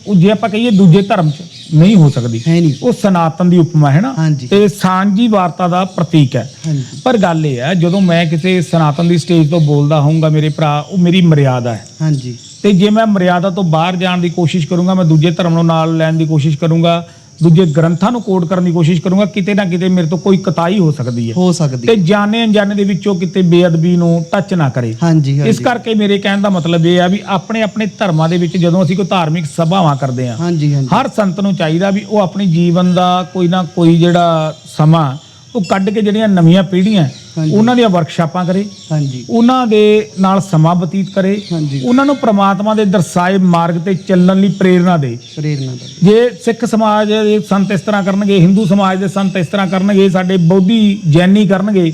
S1: ਉਹ ਜੇ ਆਪਾਂ ਕਹੀਏ ਦੂਜੇ ਧਰਮ 'ਚ ਨਹੀਂ ਹੋ ਸਕਦੀ
S2: ਹੈ ਨਹੀਂ।
S1: ਉਹ ਸਨਾਤਨ ਦੀ ਉਪਮਾ ਹੈ ਨਾ।
S2: ਹਾਂਜੀ।
S1: ਤੇ ਸਾਂਝੀ ਵਾਰਤਾ ਦਾ ਪ੍ਰਤੀਕ ਹੈ।
S2: ਹਾਂਜੀ।
S1: ਪਰ ਗੱਲ ਇਹ ਹੈ ਜਦੋਂ ਮੈਂ ਕਿਸੇ ਸਨਾਤਨ ਦੀ ਸਟੇਜ ਤੋਂ ਬੋਲਦਾ ਹੋਊਂਗਾ ਮੇਰੇ ਭਰਾ ਉਹ ਮੇਰੀ ਮਰਿਆਦਾ ਹੈ।
S2: ਹਾਂਜੀ।
S1: ਤੇ ਜੇ ਮੈਂ ਮਰਿਆਦਾ ਤੋਂ ਬਾਹਰ ਜਾਣ ਦੀ ਕੋਸ਼ਿਸ਼ ਕਰੂੰਗਾ ਮੈਂ ਦੂਜੇ ਧਰਮ ਨੂੰ ਨਾਲ ਲੈਣ ਦੀ ਕੋਸ਼ਿਸ਼ ਕਰੂੰਗਾ ਦੂਜੇ ਗ੍ਰੰਥਾਂ ਨੂੰ ਕੋਡ ਕਰਨ ਦੀ ਕੋਸ਼ਿਸ਼ ਕਰੂੰਗਾ ਕਿਤੇ ਨਾ ਕਿਤੇ ਮੇਰੇ ਤੋਂ ਕੋਈ ਕਤਾਈ ਹੋ ਸਕਦੀ ਹੈ।
S2: ਹੋ ਸਕਦੀ
S1: ਤੇ ਜਾਣੇ ਅਣਜਾਣੇ ਦੇ ਵਿੱਚੋਂ ਕਿਤੇ ਬੇਅਦਬੀ ਨੂੰ ਟੱਚ ਨਾ ਕਰੇ।
S2: ਹਾਂਜੀ।
S1: ਇਸ ਕਰਕੇ ਮੇਰੇ ਕਹਿਣ ਦਾ ਮਤਲਬ ਇਹ ਆ ਵੀ ਆਪਣੇ ਆਪਣੇ ਧਰਮਾਂ ਦੇ ਵਿੱਚ ਜਦੋਂ ਅਸੀਂ ਕੋਈ ਧਾਰਮਿਕ ਸਭਾਵਾਂ ਕਰਦੇ ਹਾਂ
S2: ਹਾਂਜੀ ਹਾਂਜੀ।
S1: ਹਰ ਸੰਤ ਨੂੰ ਚਾਹੀਦਾ ਵੀ ਉਹ ਆਪਣੀ ਜੀਵਨ ਦਾ ਕੋਈ ਨਾ ਕੋਈ ਜਿਹੜਾ ਸਮਾਂ ਉਹ ਕੱਢ ਕੇ ਜਿਹੜੀਆਂ ਨਵੀਆਂ ਪੀੜ੍ਹੀਆਂ। ਉਹਨਾਂ ਦੀਆਂ ਵਰਕਸ਼ਾਪਾਂ ਕਰੇ
S2: ਹਾਂਜੀ।
S1: ਉਹਨਾਂ ਦੇ ਨਾਲ ਸਮਾਂ ਬਤੀਤ ਕਰੇ
S2: ਹਾਂਜੀ।
S1: ਉਹਨਾਂ ਨੂੰ ਪ੍ਰਮਾਤਮਾ ਦੇ ਦਰਸਾਏ ਮਾਰਗ ਤੇ ਚੱਲਣ ਲਈ ਪ੍ਰੇਰਣਾ ਦੇ।
S2: ਪ੍ਰੇਰਨਾ ਦਾ।
S1: ਜੇ ਸਿੱਖ ਸਮਾਜ ਦੇ ਸੰਤ ਇਸ ਤਰ੍ਹਾਂ ਕਰਨਗੇ ਹਿੰਦੂ ਸਮਾਜ ਦੇ ਸੰਤ ਇਸ ਤਰ੍ਹਾਂ ਕਰਨਗੇ ਸਾਡੇ ਬੌਧੀ ਜੈਨੀ ਕਰਨਗੇ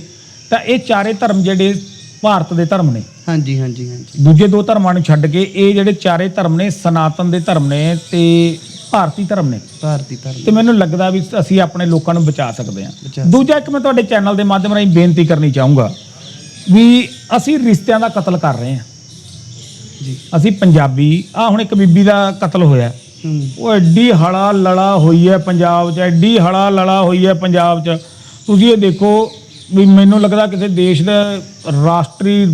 S1: ਤਾਂ ਇਹ ਚਾਰੇ ਧਰਮ ਜਿਹੜੇ ਭਾਰਤ ਦੇ ਧਰਮ ਨੇ।
S2: ਹਾਂਜੀ ਹਾਂਜੀ ਹਾਂਜੀ।
S1: ਦੂਜੇ ਦੋ ਧਰਮਾਂ ਨੂੰ ਛੱਡ ਕੇ ਇਹ ਜਿਹੜੇ ਚਾਰੇ ਧਰਮ ਨੇ ਸਨਾਤਨ ਦੇ ਧਰਮ ਨੇ ਤੇ ਭਾਰਤੀ ਧਰਮ ਨੇ।
S2: ਭਾਰਤੀ ਧਰਮ
S1: ਤੇ ਮੈਨੂੰ ਲੱਗਦਾ ਵੀ ਅਸੀਂ ਆਪਣੇ ਲੋਕਾਂ ਨੂੰ ਬਚਾ ਸਕਦੇ ਹਾਂ। ਦੂਜਾ ਇੱਕ ਮੈਂ ਤੁਹਾਡੇ ਚੈਨਲ ਦੇ ਮਾਧਿਅਮ ਰਾਹੀਂ ਬੇਨਤੀ ਕਰਨੀ ਚਾਹੂੰਗਾ ਵੀ ਅਸੀਂ ਰਿਸ਼ਤਿਆਂ ਦਾ ਕਤਲ ਕਰ ਰਹੇ ਹਾਂ।
S2: ਜੀ।
S1: ਅਸੀਂ ਪੰਜਾਬੀ ਆ ਹੁਣ ਇੱਕ ਬੀਬੀ ਦਾ ਕਤਲ ਹੋਇਆ। ਉਹ ਐਡੀ ਹਲਾ ਲੜਾ ਹੋਈ ਹੈ ਪੰਜਾਬ 'ਚ ਐਡੀ ਹਲਾ ਲੜਾ ਹੋਈ ਹੈ ਪੰਜਾਬ 'ਚ। ਤੁਸੀਂ ਇਹ ਦੇਖੋ ਵੀ ਮੈਨੂੰ ਲੱਗਦਾ ਕਿਸੇ ਦੇਸ਼ ਦਾ ਰਾਸ਼ਟਰੀ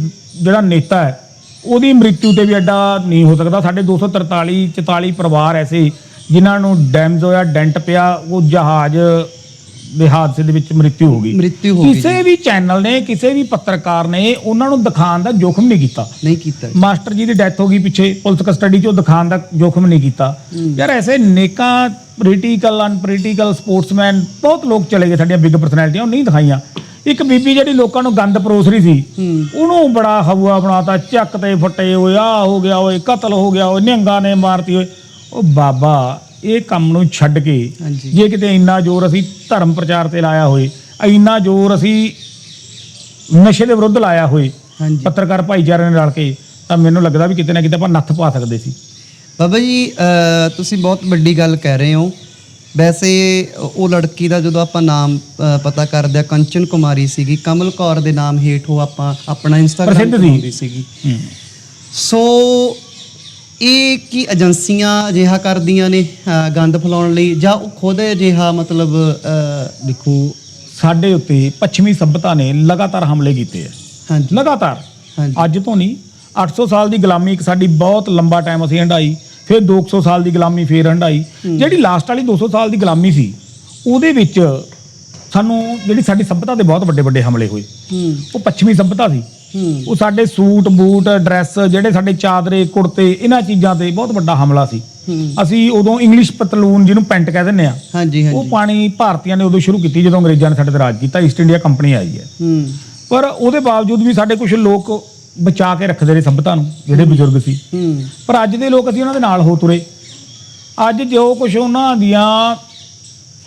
S1: ਜਿਹੜਾ ਨੇਤਾ ਹੈ ਉਹਦੀ ਮ੍ਰਿਤੂ ਤੇ ਵੀ ਐਡਾ ਨਹੀਂ ਹੋ ਸਕਦਾ। ਸਾਡੇ 243 44 ਪਰਿਵਾਰ ਐਸੇ ਜਿਨ੍ਹਾਂ ਨੂੰ ਡੈਮਜ਼ ਹੋਇਆ ਡੈਂਟ ਪਿਆ ਉਹ ਜਹਾਜ਼ ਦੇ ਹਾਦਸੇ ਦੇ ਵਿੱਚ ਮ੍ਰਿਤਿੂ ਹੋ ਗਈ।
S2: ਮ੍ਰਿਤਿੂ ਹੋ ਗਈ
S1: ਕਿਸੇ ਵੀ ਚੈਨਲ ਨੇ ਕਿਸੇ ਵੀ ਪੱਤਰਕਾਰ ਨੇ ਉਹਨਾਂ ਨੂੰ ਦਿਖਾਉਣ ਦਾ ਜੋਖਮ ਨਹੀਂ ਕੀਤਾ।
S2: ਨਹੀਂ ਕੀਤਾ
S1: ਮਾਸਟਰ ਜੀ ਦੀ ਡੈਥ ਹੋ ਗਈ ਪਿੱਛੇ ਪੁਲਿਸ ਕਸਟਡੀ 'ਚੋਂ ਦਿਖਾਉਣ ਦਾ ਜੋਖਮ ਨਹੀਂ ਕੀਤਾ। ਯਾਰ ਐਸੇ ਨੇਕਾਂ ਪੋਲੀਟੀਕਲ ਅਨਪੋਲੀਟੀਕਲ ਸਪੋਰਟਸਮੈਨ ਬਹੁਤ ਲੋਕ ਚਲੇ ਗਏ ਸਾਡੀਆਂ ਬਿਗ ਪਰਸਨੈਲਿਟੀਆਂ ਉਹ ਨਹੀਂ ਦਿਖਾਈਆਂ। ਇੱਕ ਬੀਬੀ ਜਿਹੜੀ ਲੋਕਾਂ ਨੂੰ ਗੰਦ ਪਰੋਸ ਰਹੀ ਸੀ ਉਹਨੂੰ ਬੜਾ ਹਵਾ ਬਣਾਤਾ ਚੱਕ ਤੇ ਫੱਟੇ ਓਏ ਆ ਹੋ ਗਿਆ ਓਏ ਕਤਲ ਹੋ ਗਿਆ ਓਏ ਨਿਹੰਗਾ ਨੇ ਮਾਰਤੀ ਓਏ। ਉਹ ਬਾਬਾ ਇਹ ਕੰਮ ਨੂੰ ਛੱਡ ਕੇ
S2: ਹਾਂਜੀ।
S1: ਜੇ ਕਿਤੇ ਇੰਨਾ ਜ਼ੋਰ ਅਸੀਂ ਧਰਮ ਪ੍ਰਚਾਰ ਤੇ ਲਾਇਆ ਹੋਏ ਇੰਨਾ ਜ਼ੋਰ ਅਸੀਂ ਨਸ਼ੇ ਦੇ ਵਿਰੁੱਧ ਲਾਇਆ ਹੋਏ
S2: ਹਾਂਜੀ।
S1: ਪੱਤਰਕਾਰ ਭਾਈਚਾਰੇ ਨਾਲ ਰਲ ਕੇ ਤਾਂ ਮੈਨੂੰ ਲੱਗਦਾ ਵੀ ਕਿਤੇ ਨਾ ਕਿਤੇ ਆਪਾਂ ਨੱਥ ਪਾ ਸਕਦੇ ਸੀ।
S2: ਬਾਬਾ ਜੀ ਤੁਸੀਂ ਬਹੁਤ ਵੱਡੀ ਗੱਲ ਕਹਿ ਰਹੇ ਹੋ। ਵੈਸੇ ਉਹ ਲੜਕੀ ਦਾ ਜਦੋਂ ਆਪਾਂ ਨਾਮ ਪਤਾ ਕਰਦੇ ਆ ਕੰਚਨ ਕੁਮਾਰੀ ਸੀਗੀ ਕਮਲ ਕੌਰ ਦੇ ਨਾਮ ਹੇਠ ਉਹ ਆਪਾਂ ਆਪਣਾ ਇੰਸਟਾਗ੍ਰਾਮ
S1: ਪ੍ਰਸਿੱਧ ਸੀ।
S2: ਚਲਾਉਂਦੀ ਸੀਗੀ। ਸੋ ਇਹ ਕੀ ਏਜੰਸੀਆਂ ਅਜਿਹਾ ਕਰਦੀਆਂ ਨੇ ਗੰਦ ਫੈਲਾਉਣ ਲਈ? ਜਾਂ ਉਹ ਖੁਦ ਅਜਿਹਾ ਮਤਲਬ
S1: ਦੇਖੋ ਸਾਡੇ ਉੱਤੇ ਪੱਛਮੀ ਸਭਿਅਤਾ ਨੇ ਲਗਾਤਾਰ ਹਮਲੇ ਕੀਤੇ ਆ।
S2: ਹਾਂਜੀ।
S1: ਲਗਾਤਾਰ।
S2: ਹਾਂਜੀ।
S1: ਅੱਜ ਤੋਂ ਨਹੀਂ 800 ਸਾਲ ਦੀ ਗੁਲਾਮੀ ਇੱਕ ਸਾਡੀ ਬਹੁਤ ਲੰਬਾ ਟਾਈਮ ਅਸੀਂ ਹੰਡਾਈ ਫਿਰ 200 ਸਾਲ ਦੀ ਗੁਲਾਮੀ ਫੇਰ ਹੰਡਾਈ ਜਿਹੜੀ ਲਾਸਟ ਵਾਲੀ 200 ਸਾਲ ਦੀ ਗੁਲਾਮੀ ਸੀ ਉਹਦੇ ਵਿੱਚ ਸਾਨੂੰ ਜਿਹੜੀ ਸਾਡੀ ਸਭਿਅਤਾ ਦੇ ਬਹੁਤ ਵੱਡੇ ਵੱਡੇ ਹਮਲੇ ਹੋਏ।
S2: ਹੂੰ।
S1: ਉਹ ਪੱਛਮੀ ਸਭਿਅਤਾ ਸੀ।
S2: ਹੂੰ
S1: ਉਹ ਸਾਡੇ ਸੂਟ ਬੂਟ ਡਰੈਸ ਜਿਹੜੇ ਸਾਡੇ ਚਾਦਰੇ ਕੁੜਤੇ ਇਹਨਾਂ ਚੀਜ਼ਾਂ ਤੇ ਬਹੁਤ ਵੱਡਾ ਹਮਲਾ ਸੀ। ਅਸੀਂ ਉਦੋਂ ਇੰਗਲਿਸ਼ ਪਤਲੂਨ ਜਿਹਨੂੰ ਪੈਂਟ ਕਹਿ ਦਿੰਦੇ ਆ
S2: ਹਾਂਜੀ
S1: ਉਹ
S2: ਹਾਂਜੀ
S1: ਪਾਣੀ ਭਾਰਤੀਆਂ ਨੇ ਉਦੋਂ ਸ਼ੁਰੂ ਕੀਤੀ ਜਦੋਂ ਅੰਗਰੇਜ਼ਾਂ ਨੇ ਸਾਡੇ ਤੇ ਰਾਜ ਕੀਤਾ ਈਸਟ ਇੰਡੀਆ ਕੰਪਨੀ ਆਈ ਹੈ।
S2: ਹੂੰ।
S1: ਪਰ ਉਹਦੇ ਬਾਵਜੂਦ ਵੀ ਸਾਡੇ ਕੁਝ ਲੋਕ ਬਚਾ ਕੇ ਰੱਖਦੇ ਨੇ ਸਭਿਅਤਾ ਨੂੰ ਜਿਹੜੇ ਬਜ਼ੁਰਗ ਸੀ।
S2: ਹੂੰ।
S1: ਪਰ ਅੱਜ ਦੇ ਲੋਕ ਅਸੀਂ ਉਹਨਾਂ ਦੇ ਨਾਲ ਹੋ ਤੁਰੇ। ਅੱਜ ਜੋ ਕੁਝ ਉਹਨਾਂ ਦੀਆਂ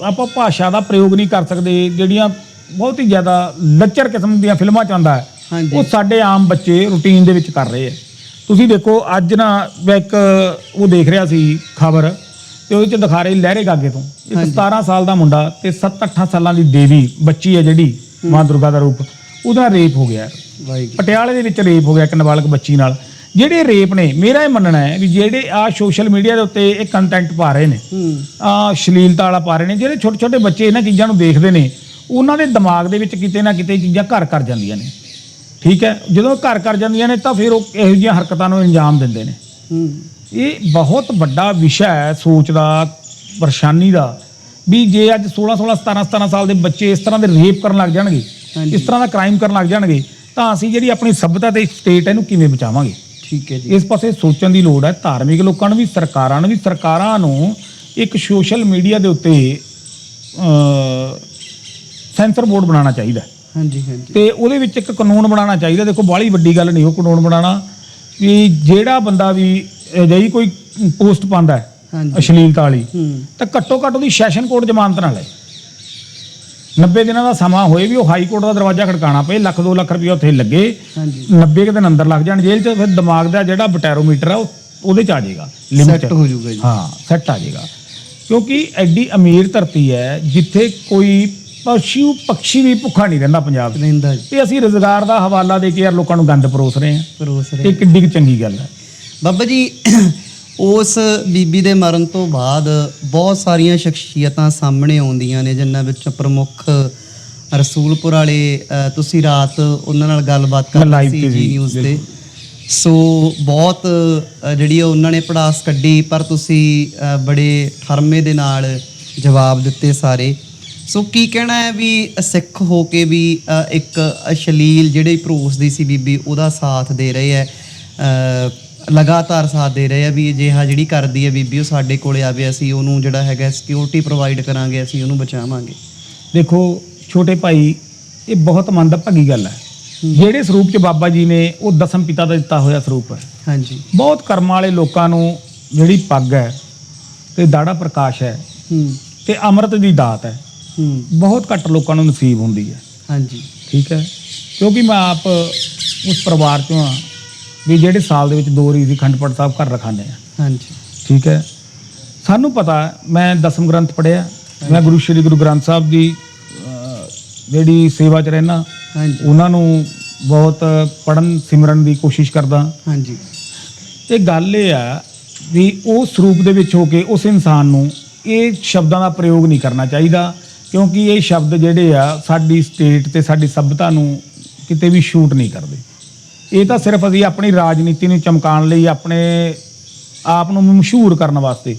S1: ਆਪਾਂ ਭਾਸ਼ਾ ਦਾ ਪ੍ਰਯੋਗ ਨਹੀਂ ਕਰ ਸਕਦੇ ਜਿਹੜੀਆਂ ਬਹੁਤ ਹੀ ਜ਼ਿਆਦਾ ਲੱਚਰ ਕਿਸਮ ਦੀਆਂ ਫਿਲਮਾਂ ਚ ਆਉਂਦਾ ਹੈ
S2: ਹਾਂਜੀ।
S1: ਉਹ ਸਾਡੇ ਆਮ ਬੱਚੇ ਰੂਟੀਨ ਦੇ ਵਿੱਚ ਕਰ ਰਹੇ ਆ। ਤੁਸੀਂ ਦੇਖੋ ਅੱਜ ਨਾ ਮੈਂ ਇੱਕ ਉਹ ਦੇਖ ਰਿਹਾ ਸੀ ਖਬਰ ਤੇ ਉਹਦੇ ਚ ਦਿਖਾ ਰਹੇ ਲਹਿਰੇ ਗਾਗੇ ਤੋਂ। ਇੱਕ
S2: ਹਾਂਜੀ।
S1: 17 ਸਾਲ ਦਾ ਮੁੰਡਾ ਤੇ 7-8 ਸਾਲਾਂ ਦੀ ਦੇਵੀ ਬੱਚੀ ਹੈ ਜਿਹੜੀ ਮਾਂ ਦੁਰਗਾ ਦਾ ਰੂਪ ਉਹਦਾ ਰੇਪ ਹੋ ਗਿਆ।
S2: ਵਾਹਿਗੁਰੂ।
S1: ਪਟਿਆਲੇ ਦੇ ਵਿੱਚ ਰੇਪ ਹੋ ਗਿਆ ਇੱਕ ਨਾਬਾਲਗ ਬੱਚੀ ਨਾਲ। ਜਿਹੜੇ ਰੇਪ ਨੇ ਮੇਰਾ ਇਹ ਮੰਨਣਾ ਹੈ ਵੀ ਜਿਹੜੇ ਆ ਸੋਸ਼ਲ ਮੀਡੀਆ ਦੇ ਉੱਤੇ ਇਹ ਕੰਟੈਂਟ ਪਾ ਰਹੇ ਨੇ ਆ ਸ਼ਲੀਲਤਾ ਵਾਲਾ ਪਾ ਰਹੇ ਨੇ ਜਿਹੜੇ ਛੋਟੇ ਛੋਟੇ ਬੱਚੇ ਇਹਨਾਂ ਚੀਜ਼ਾਂ ਨੂੰ ਦੇਖਦੇ ਨੇ ਉਹਨਾਂ ਦੇ ਦਿਮਾਗ ਦੇ ਵਿੱਚ ਕਿਤੇ ਨਾ ਕਿਤੇ ਇਹ ਚੀਜ਼ਾਂ ਘਰ ਕਰ ਜਾਂਦੀਆਂ ਨੇ। ਠੀਕ ਹੈ? ਜਦੋਂ ਘਰ ਕਰ ਜਾਂਦੀਆਂ ਨੇ ਤਾਂ ਫਿਰ ਉਹ ਇਹੋ ਜਿਹੀਆਂ ਹਰਕਤਾਂ ਨੂੰ ਅੰਜਾਮ ਦਿੰਦੇ ਨੇ। ਇਹ ਬਹੁਤ ਵੱਡਾ ਵਿਸ਼ਾ ਹੈ ਸੋਚ ਦਾ ਪਰੇਸ਼ਾਨੀ ਦਾ ਵੀ ਜੇ ਅੱਜ 16 16 17 17 ਸਾਲ ਦੇ ਬੱਚੇ ਇਸ ਤਰ੍ਹਾਂ ਦੇ ਰੇਪ ਕਰਨ ਲੱਗ ਜਾਣਗੇ। ਇਸ ਤਰ੍ਹਾਂ ਦਾ ਕ੍ਰਾਈਮ ਕਰਨ ਲੱਗ ਜਾਣਗੇ ਤਾਂ ਅਸੀਂ ਜਿਹੜੀ ਆਪਣੀ ਸਭ్యਤਾ ਤੇ ਸਟੇਟ ਇਹਨੂੰ ਕਿਵੇਂ ਬਚਾਵਾਂਗੇ?
S2: ਠੀਕ ਹੈ ਜੀ।
S1: ਇਸ ਪਾਸੇ ਸੋਚਣ ਦੀ ਲੋੜ ਹੈ ਧਾਰਮਿਕ ਲੋਕਾਂ ਨੂੰ ਵੀ ਸਰਕਾਰਾਂ ਨੂੰ ਵੀ ਸਰਕਾਰਾਂ ਨੂੰ ਇੱਕ ਸੋਸ਼ਲ ਮੀਡੀਆ ਦੇ ਉੱਤੇ ਸੈਂਸਰ ਬੋਰਡ ਬਣਾਉਣਾ ਚਾਹੀਦਾ ਹੈ।
S2: ਹਾਂਜੀ ਹਾਂਜੀ।
S1: ਤੇ ਉਹਦੇ ਵਿੱਚ ਇੱਕ ਕਾਨੂੰਨ ਬਣਾਉਣਾ ਚਾਹੀਦਾ। ਦੇਖੋ ਬਾਹਲੀ ਵੱਡੀ ਗੱਲ ਨਹੀਂ ਉਹ ਕਾਨੂੰਨ ਬਣਾਉਣਾ ਵੀ ਜਿਹੜਾ ਬੰਦਾ ਵੀ ਅਜਿਹੀ ਕੋਈ ਪੋਸਟ ਪਾਉਂਦਾ ਹੈ ਅਸ਼ਲੀਲਤਾ ਵਾਲੀ ਤਾਂ ਘੱਟੋ ਘੱਟ ਉਹਦੀ ਸੈਸ਼ਨ ਕੋਰਟ ਜ਼ਮਾਨਤ ਨਾਲ ਹੈ 90 ਦਿਨਾਂ ਦਾ ਸਮਾਂ ਹੋਏ ਵੀ ਉਹ ਹਾਈ ਕੋਰਟ ਦਾ ਦਰਵਾਜ਼ਾ ਖੜਕਾਣਾ ਪਏ ਲੱਖ 2 ਲੱਖ ਰੁਪਏ ਉੱਥੇ ਲੱਗੇ
S2: ਹਾਂਜੀ।
S1: 90 ਕੁ ਦਿਨ ਅੰਦਰ ਲੱਗ ਜਾਣ ਜੇਲ੍ਹ 'ਚ ਫਿਰ ਦਿਮਾਗ ਦਾ ਜਿਹੜਾ ਬਟੈਰੋਮੀਟਰ ਆ ਉਹ ਉਹਦੇ 'ਚ ਆ ਜਾਏਗਾ ਲਿਮਿਟ
S2: ਸੈੱਟ ਹੋ ਜਾਊਗਾ ਜੀ।
S1: ਹਾਂ ਸੈੱਟ ਆ ਜਾਏਗਾ। ਕਿਉਂਕਿ ਐਡੀ ਅਮੀਰ ਧਰਤੀ ਹੈ ਜਿੱਥੇ ਕੋਈ ਪਸ਼ੂ ਪੰਛੀ ਵੀ ਭੁੱਖਾ ਨਹੀਂ ਰਹਿੰਦਾ ਪੰਜਾਬ 'ਚ।
S2: ਰਹਿੰਦਾ ਜੀ।
S1: ਤੇ ਅਸੀਂ ਰੋਜ਼ਗਾਰ ਦਾ ਹਵਾਲਾ ਦੇ ਕੇ ਯਾਰ ਲੋਕਾਂ ਨੂੰ ਗੰਦ ਪਰੋਸ ਰਹੇ ਹਾਂ।
S2: ਪਰੋਸ ਰਹੇ
S1: ਇਹ ਕਿੱਡੀ ਕੁ ਚੰਗੀ ਗੱਲ ਹੈ।
S2: ਬਾਬਾ ਜੀ ਉਸ ਬੀਬੀ ਦੇ ਮਰਨ ਤੋਂ ਬਾਅਦ ਬਹੁਤ ਸਾਰੀਆਂ ਸ਼ਖਸੀਅਤਾਂ ਸਾਹਮਣੇ ਆਉਂਦੀਆਂ ਨੇ ਜਿਨ੍ਹਾਂ ਵਿੱਚ ਪ੍ਰਮੁੱਖ ਰਸੂਲਪੁਰ ਵਾਲੇ ਅ, ਤੁਸੀਂ ਰਾਤ ਉਹਨਾਂ ਨਾਲ ਗੱਲਬਾਤ
S1: ਮੈਂ
S2: ਕਰ
S1: live
S2: ਸੀ
S1: ਤੇ
S2: ਜੀ ਨਿਊਜ਼ ਤੇ। ਸੋ ਬਹੁਤ ਅ, ਜਿਹੜੀ ਆ ਉਹਨਾਂ ਨੇ ਪੜਾਸ ਕੱਢੀ ਪਰ ਤੁਸੀਂ ਅ, ਬੜੇ ਠਰਮੇ ਦੇ ਨਾਲ ਜਵਾਬ ਦਿੱਤੇ ਸਾਰੇ। ਸੋ ਕੀ ਕਹਿਣਾ ਹੈ ਵੀ ਸਿੱਖ ਹੋ ਕੇ ਵੀ ਇੱਕ ਅਸ਼ਲੀਲ ਜਿਹੜੇ ਪਰੋਸਦੀ ਸੀ ਬੀਬੀ ਉਹਦਾ ਸਾਥ ਦੇ ਰਹੇ ਹੈ ਲਗਾਤਾਰ ਸਾਥ ਦੇ ਰਹੇ ਆ ਵੀ ਅਜਿਹਾ ਜਿਹੜੀ ਕਰਦੀ ਹੈ ਬੀਬੀ ਉਹ ਸਾਡੇ ਕੋਲੇ ਆਵੇ ਅਸੀਂ ਉਹਨੂੰ ਜਿਹੜਾ ਹੈਗਾ ਸਿਕਿਉਰਿਟੀ ਪ੍ਰੋਵਾਈਡ ਕਰਾਂਗੇ ਅਸੀਂ ਉਹਨੂੰ ਬਚਾਵਾਂਗੇ।
S1: ਦੇਖੋ ਛੋਟੇ ਭਾਈ ਇਹ ਬਹੁਤ ਮੰਦਭਾਗੀ ਗੱਲ ਹੈ। ਜਿਹੜੇ ਸਰੂਪ 'ਚ ਬਾਬਾ ਜੀ ਨੇ ਉਹ ਦਸਮ ਪਿਤਾ ਦਾ ਦਿੱਤਾ ਹੋਇਆ ਸਰੂਪ ਹੈ।
S2: ਹਾਂਜੀ।
S1: ਬਹੁਤ ਕਰਮਾਂ ਵਾਲੇ ਲੋਕਾਂ ਨੂੰ ਜਿਹੜੀ ਪੱਗ ਹੈ ਤੇ ਦਾੜਾ ਪ੍ਰਕਾਸ਼ ਹੈ। ਤੇ ਅੰਮ੍ਰਿਤ ਦੀ ਦਾਤ ਹੂੰ। ਬਹੁਤ ਘੱਟ ਲੋਕਾਂ ਨੂੰ ਨਸੀਬ ਹੁੰਦੀ ਹੈ।
S2: ਹਾਂਜੀ।
S1: ਠੀਕ ਹੈ? ਕਿਉਂਕਿ ਮੈਂ ਆਪ ਉਸ ਪਰਿਵਾਰ ਚੋਂ ਆ ਵੀ ਜਿਹੜੇ ਸਾਲ ਦੇ ਵਿੱਚ ਦੋ ਸੀ ਖੰਡਪੜ ਸਾਹਿਬ ਘਰ ਰਖਾਉਂਦੇ ਆ
S2: ਹਾਂਜੀ।
S1: ਠੀਕ ਹੈ? ਸਾਨੂੰ ਪਤਾ ਮੈਂ ਦਸਮ ਗ੍ਰੰਥ ਪੜਿਆ ਮੈਂ ਗੁਰੂ ਸ਼੍ਰੀ ਗੁਰੂ ਗ੍ਰੰਥ ਸਾਹਿਬ ਦੀ ਜਿਹੜੀ ਸੇਵਾ 'ਚ ਰਹਿਣਾ
S2: ਹਾਂਜੀ।
S1: ਉਹਨਾਂ ਨੂੰ ਬਹੁਤ ਪੜਨ ਸਿਮਰਨ ਦੀ ਕੋਸ਼ਿਸ਼ ਕਰਦਾ।
S2: ਹਾਂਜੀ।
S1: ਇਹ ਗੱਲ ਇਹ ਆ ਵੀ ਉਸ ਸਰੂਪ ਦੇ ਵਿੱਚ ਹੋ ਕੇ ਉਸ ਇਨਸਾਨ ਨੂੰ ਇਹ ਸ਼ਬਦਾਂ ਦਾ ਪ੍ਰਯੋਗ ਨਹੀਂ ਕਰਨਾ ਚਾਹੀਦਾ। ਕਿਉਂਕਿ ਇਹ ਸ਼ਬਦ ਜਿਹੜੇ ਆ ਸਾਡੀ ਸਟੇਟ ਤੇ ਸਾਡੀ ਸਭ్యਤਾ ਨੂੰ ਕਿਤੇ ਵੀ ਸ਼ੂਟ ਨਹੀਂ ਕਰਦੇ। ਇਹ ਤਾਂ ਸਿਰਫ ਅਸੀਂ ਆਪਣੀ ਰਾਜਨੀਤੀ ਨੂੰ ਚਮਕਾਉਣ ਲਈ ਆਪਣੇ ਆਪ ਨੂੰ ਮਸ਼ਹੂਰ ਕਰਨ ਵਾਸਤੇ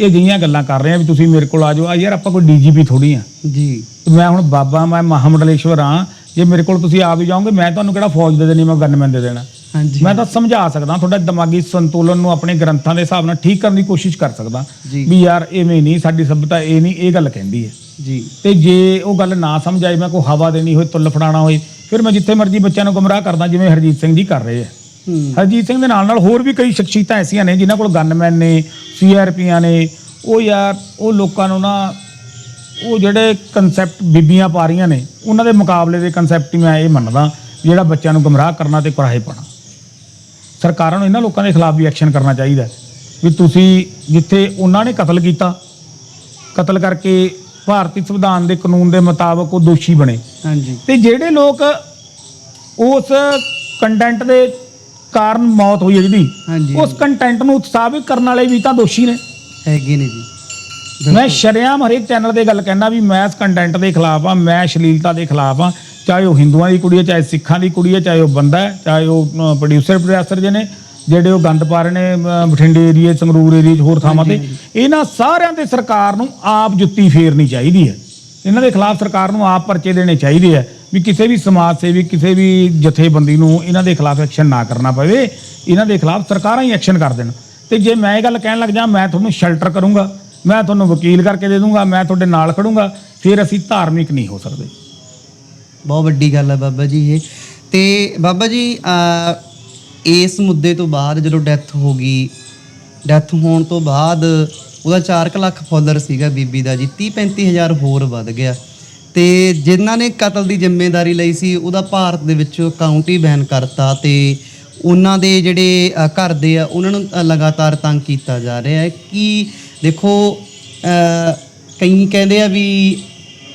S1: ਇਹ ਜਿਹੀਆਂ ਗੱਲਾਂ ਕਰ ਰਹੇ ਆ ਵੀ ਤੁਸੀਂ ਮੇਰੇ ਕੋਲ ਆ ਜਾਓ। ਆ ਯਾਰ ਆਪਾਂ ਕੋਈ ਡੀਜੀਪੀ ਥੋੜੀ ਆ।
S2: ਜੀ।
S1: ਮੈਂ ਹੁਣ ਬਾਬਾ ਮੈਂ ਮਹਾਮੰਡਲੇਸ਼ਵਰ ਆ ਜੇ ਮੇਰੇ ਕੋਲ ਤੁਸੀਂ ਆ ਵੀ ਜਾਓਗੇ ਮੈਂ ਤੁਹਾਨੂੰ ਕਿਹੜਾ ਫੌਜ ਦੇ ਦੇਣੀ ਮੈਂ ਗਨਮੈਨ ਦੇ ਦੇਣਾ।
S2: ਹਾਂਜੀ।
S1: ਮੈਂ ਤਾਂ ਸਮਝਾ ਸਕਦਾ ਤੁਹਾਡਾ ਦਿਮਾਗੀ ਸੰਤੁਲਨ ਨੂੰ ਆਪਣੇ ਗ੍ਰੰਥਾਂ ਦੇ ਹਿਸਾਬ ਨਾਲ ਠੀਕ ਕਰਨ ਦੀ ਕੋਸ਼ਿਸ਼ ਕਰ ਸਕਦਾ। ਵੀ ਯਾਰ ਐਵੇਂ ਨਹੀਂ ਸਾਡੀ ਸਭ్యਤਾ ਇਹ ਨਹੀਂ ਇਹ ਗੱਲ ਕਹਿੰਦੀ ਹੈ।
S2: ਜੀ।
S1: ਤੇ ਜੇ ਉਹ ਗੱਲ ਨਾ ਸਮਝ ਆਈ ਮੈਂ ਕੋਈ ਹਵਾ ਦੇਣੀ ਹੋਏ ਤੁੱਲ ਫੜਾਣਾ ਹੋਏ ਫਿਰ ਮੈਂ ਜਿੱਥੇ ਮਰਜ਼ੀ ਬੱਚਿਆਂ ਨੂੰ ਗੁੰਮਰਾਹ ਕਰਦਾ ਜਿਵੇਂ ਹਰਜੀਤ ਸਿੰਘ ਜੀ ਕਰ ਰਹੇ ਆ।
S2: ਹੂੰ।
S1: ਹਰਜੀਤ ਸਿੰਘ ਦੇ ਨਾਲ ਨਾਲ ਹੋਰ ਵੀ ਕਈ ਸ਼ਖਸੀਅਤਾਂ ਐਸੀਆਂ ਨੇ ਜਿਨ੍ਹਾਂ ਕੋਲ ਗਨਮੈਨ ਨੇ ਸੀਆਰਪੀਆਂ ਨੇ ਉਹ ਯਾਰ ਉਹ ਲੋਕਾਂ ਨੂੰ ਨਾ ਉਹ ਜਿਹੜੇ ਕਨਸੈਪਟ ਬੀਬੀਆਂ ਪਾ ਰਹੀਆਂ ਨੇ ਉਹਨਾਂ ਦੇ ਮੁਕਾਬਲੇ ਦੇ ਕਨਸੈਪਟ ਹੀ ਮੈਂ ਇਹ ਮੰਨਦਾ ਜਿਹੜਾ ਬੱਚਿਆਂ ਨੂੰ ਗੁੰਮਰਾਹ ਕਰਨਾ ਤੇ ਕੁਰਾਹੇ ਪਾਉਣਾ। ਸਰਕਾਰਾਂ ਨੂੰ ਇਹਨਾਂ ਲੋਕਾਂ ਦੇ ਖਿਲਾਫ ਵੀ ਐਕਸ਼ਨ ਕਰਨਾ ਚਾਹੀਦਾ ਵੀ ਤੁਸੀਂ ਜਿੱਥੇ ਉਹਨਾਂ ਨੇ ਕਤਲ ਕੀਤਾ ਕਤਲ ਕਰਕੇ ਭਾਰਤੀ ਸੰਵਿਧਾਨ ਦੇ ਕਾਨੂੰਨ ਦੇ ਮੁਤਾਬਕ ਉਹ ਦੋਸ਼ੀ ਬਣੇ।
S2: ਹਾਂਜੀ।
S1: ਤੇ ਜਿਹੜੇ ਲੋਕ ਉਸ ਕੰਟੈਂਟ ਦੇ ਕਾਰਨ ਮੌਤ ਹੋਈ ਹੈ ਜਿਹਦੀ ਉਸ ਕੰਟੈਂਟ ਨੂੰ ਉਤਸ਼ਾਹਿਤ ਕਰਨ ਵਾਲੇ ਵੀ ਤਾਂ ਦੋਸ਼ੀ ਨੇ।
S2: ਹੈਗੇ ਨੇ ਜੀ।
S1: ਮੈਂ ਸ਼ਰੇਆਮ ਹਰੇਕ ਚੈਨਲ ਤੇ ਗੱਲ ਕਹਿਣਾ ਵੀ ਮੈਂ ਇਸ ਕੰਟੈਂਟ ਦੇ ਖਿਲਾਫ ਆ ਮੈਂ ਅਸ਼ਲੀਲਤਾ ਦੇ ਖਿਲਾਫ ਆ ਚਾਹੇ ਉਹ ਹਿੰਦੂਆਂ ਦੀ ਕੁੜੀ ਹੈ ਚਾਹੇ ਸਿੱਖਾਂ ਦੀ ਕੁੜੀ ਹੈ ਚਾਹੇ ਉਹ ਬੰਦਾ ਹੈ ਚਾਹੇ ਉਹ ਪ੍ਰੋਡਿਊਸਰ ਪ੍ਰੋਡਿਊਸਰ ਜਿਹੇ ਨੇ। ਜਿਹੜੇ ਉਹ ਗੰਦ ਪਾ ਰਹੇ ਨੇ ਅਹ, ਬਠਿੰਡੇ ਏਰੀਏ ਸੰਗਰੂਰ ਏਰੀਏ 'ਚ ਹੋਰ ਥਾਵਾਂ ਤੇ ਇਹਨਾਂ ਸਾਰਿਆਂ ਤੇ ਸਰਕਾਰ ਨੂੰ ਆਪ ਜੁੱਤੀ ਫੇਰਨੀ ਚਾਹੀਦੀ ਹੈ। ਇਹਨਾਂ ਦੇ ਖਿਲਾਫ ਸਰਕਾਰ ਨੂੰ ਆਪ ਪਰਚੇ ਦੇਣੇ ਚਾਹੀਦੇ ਆ ਵੀ ਕਿਸੇ ਵੀ ਸਮਾਜ ਸੇਵੀ ਕਿਸੇ ਵੀ ਜਥੇਬੰਦੀ ਨੂੰ ਇਹਨਾਂ ਦੇ ਖਿਲਾਫ ਐਕਸ਼ਨ ਨਾ ਕਰਨਾ ਪਵੇ। ਇਹਨਾਂ ਦੇ ਖਿਲਾਫ ਸਰਕਾਰਾਂ ਹੀ ਐਕਸ਼ਨ ਕਰ ਦੇਣ। ਤੇ ਜੇ ਮੈਂ ਇਹ ਗੱਲ ਕਹਿਣ ਲੱਗ ਜਾ ਮੈਂ ਤੁਹਾਨੂੰ ਸ਼ੈਲਟਰ ਕਰੂੰਗਾ ਮੈਂ ਤੁਹਾਨੂੰ ਵਕੀਲ ਕਰਕੇ ਦੇ ਦੂੰਗਾ ਮੈਂ ਤੁਹਾਡੇ ਨਾਲ ਖੜੂੰਗਾ ਫਿਰ ਅਸੀਂ ਧਾਰਮਿਕ ਨਹੀਂ ਹੋ ਸਕਦੇ।
S2: ਬਹੁਤ ਵੱਡੀ ਗੱਲ ਹੈ ਬਾਬਾ ਜੀ ਇਹ। ਤੇ ਬਾਬਾ ਜੀ ਅਹ, ਇਸ ਮੁੱਦੇ ਤੋਂ ਬਾਅਦ ਜਦੋਂ ਡੈਥ ਹੋ ਗਈ ਡੈਥ ਹੋਣ ਤੋਂ ਬਾਅਦ ਉਹਦਾ 4 ਲੱਖ ਫਾਲੋਅਰ ਸੀਗਾ ਬੀਬੀ ਦਾ ਜੀ 30 35000 ਹੋਰ ਵੱਧ ਗਿਆ। ਤੇ ਜਿਨ੍ਹਾਂ ਨੇ ਕਤਲ ਦੀ ਜ਼ਿੰਮੇਵਾਰੀ ਲਈ ਸੀ, ਉਹਦਾ ਭਾਰਤ ਦੇ ਵਿੱਚ ਅਕਾਊਂਟ ਹੀ ਬੈਨ ਕਰਤਾ ਤੇ ਉਹਨਾਂ ਦੇ ਜਿਹੜੇ ਘਰ ਦੇ ਆ, ਉਹਨਾਂ ਨੂੰ ਲਗਾਤਾਰ ਤੰਗ ਕੀਤਾ ਜਾ ਰਿਹਾ ਹੈ। ਕਿ ਦੇਖੋ ਕਈ ਕਹਿੰਦੇ ਆ ਵੀ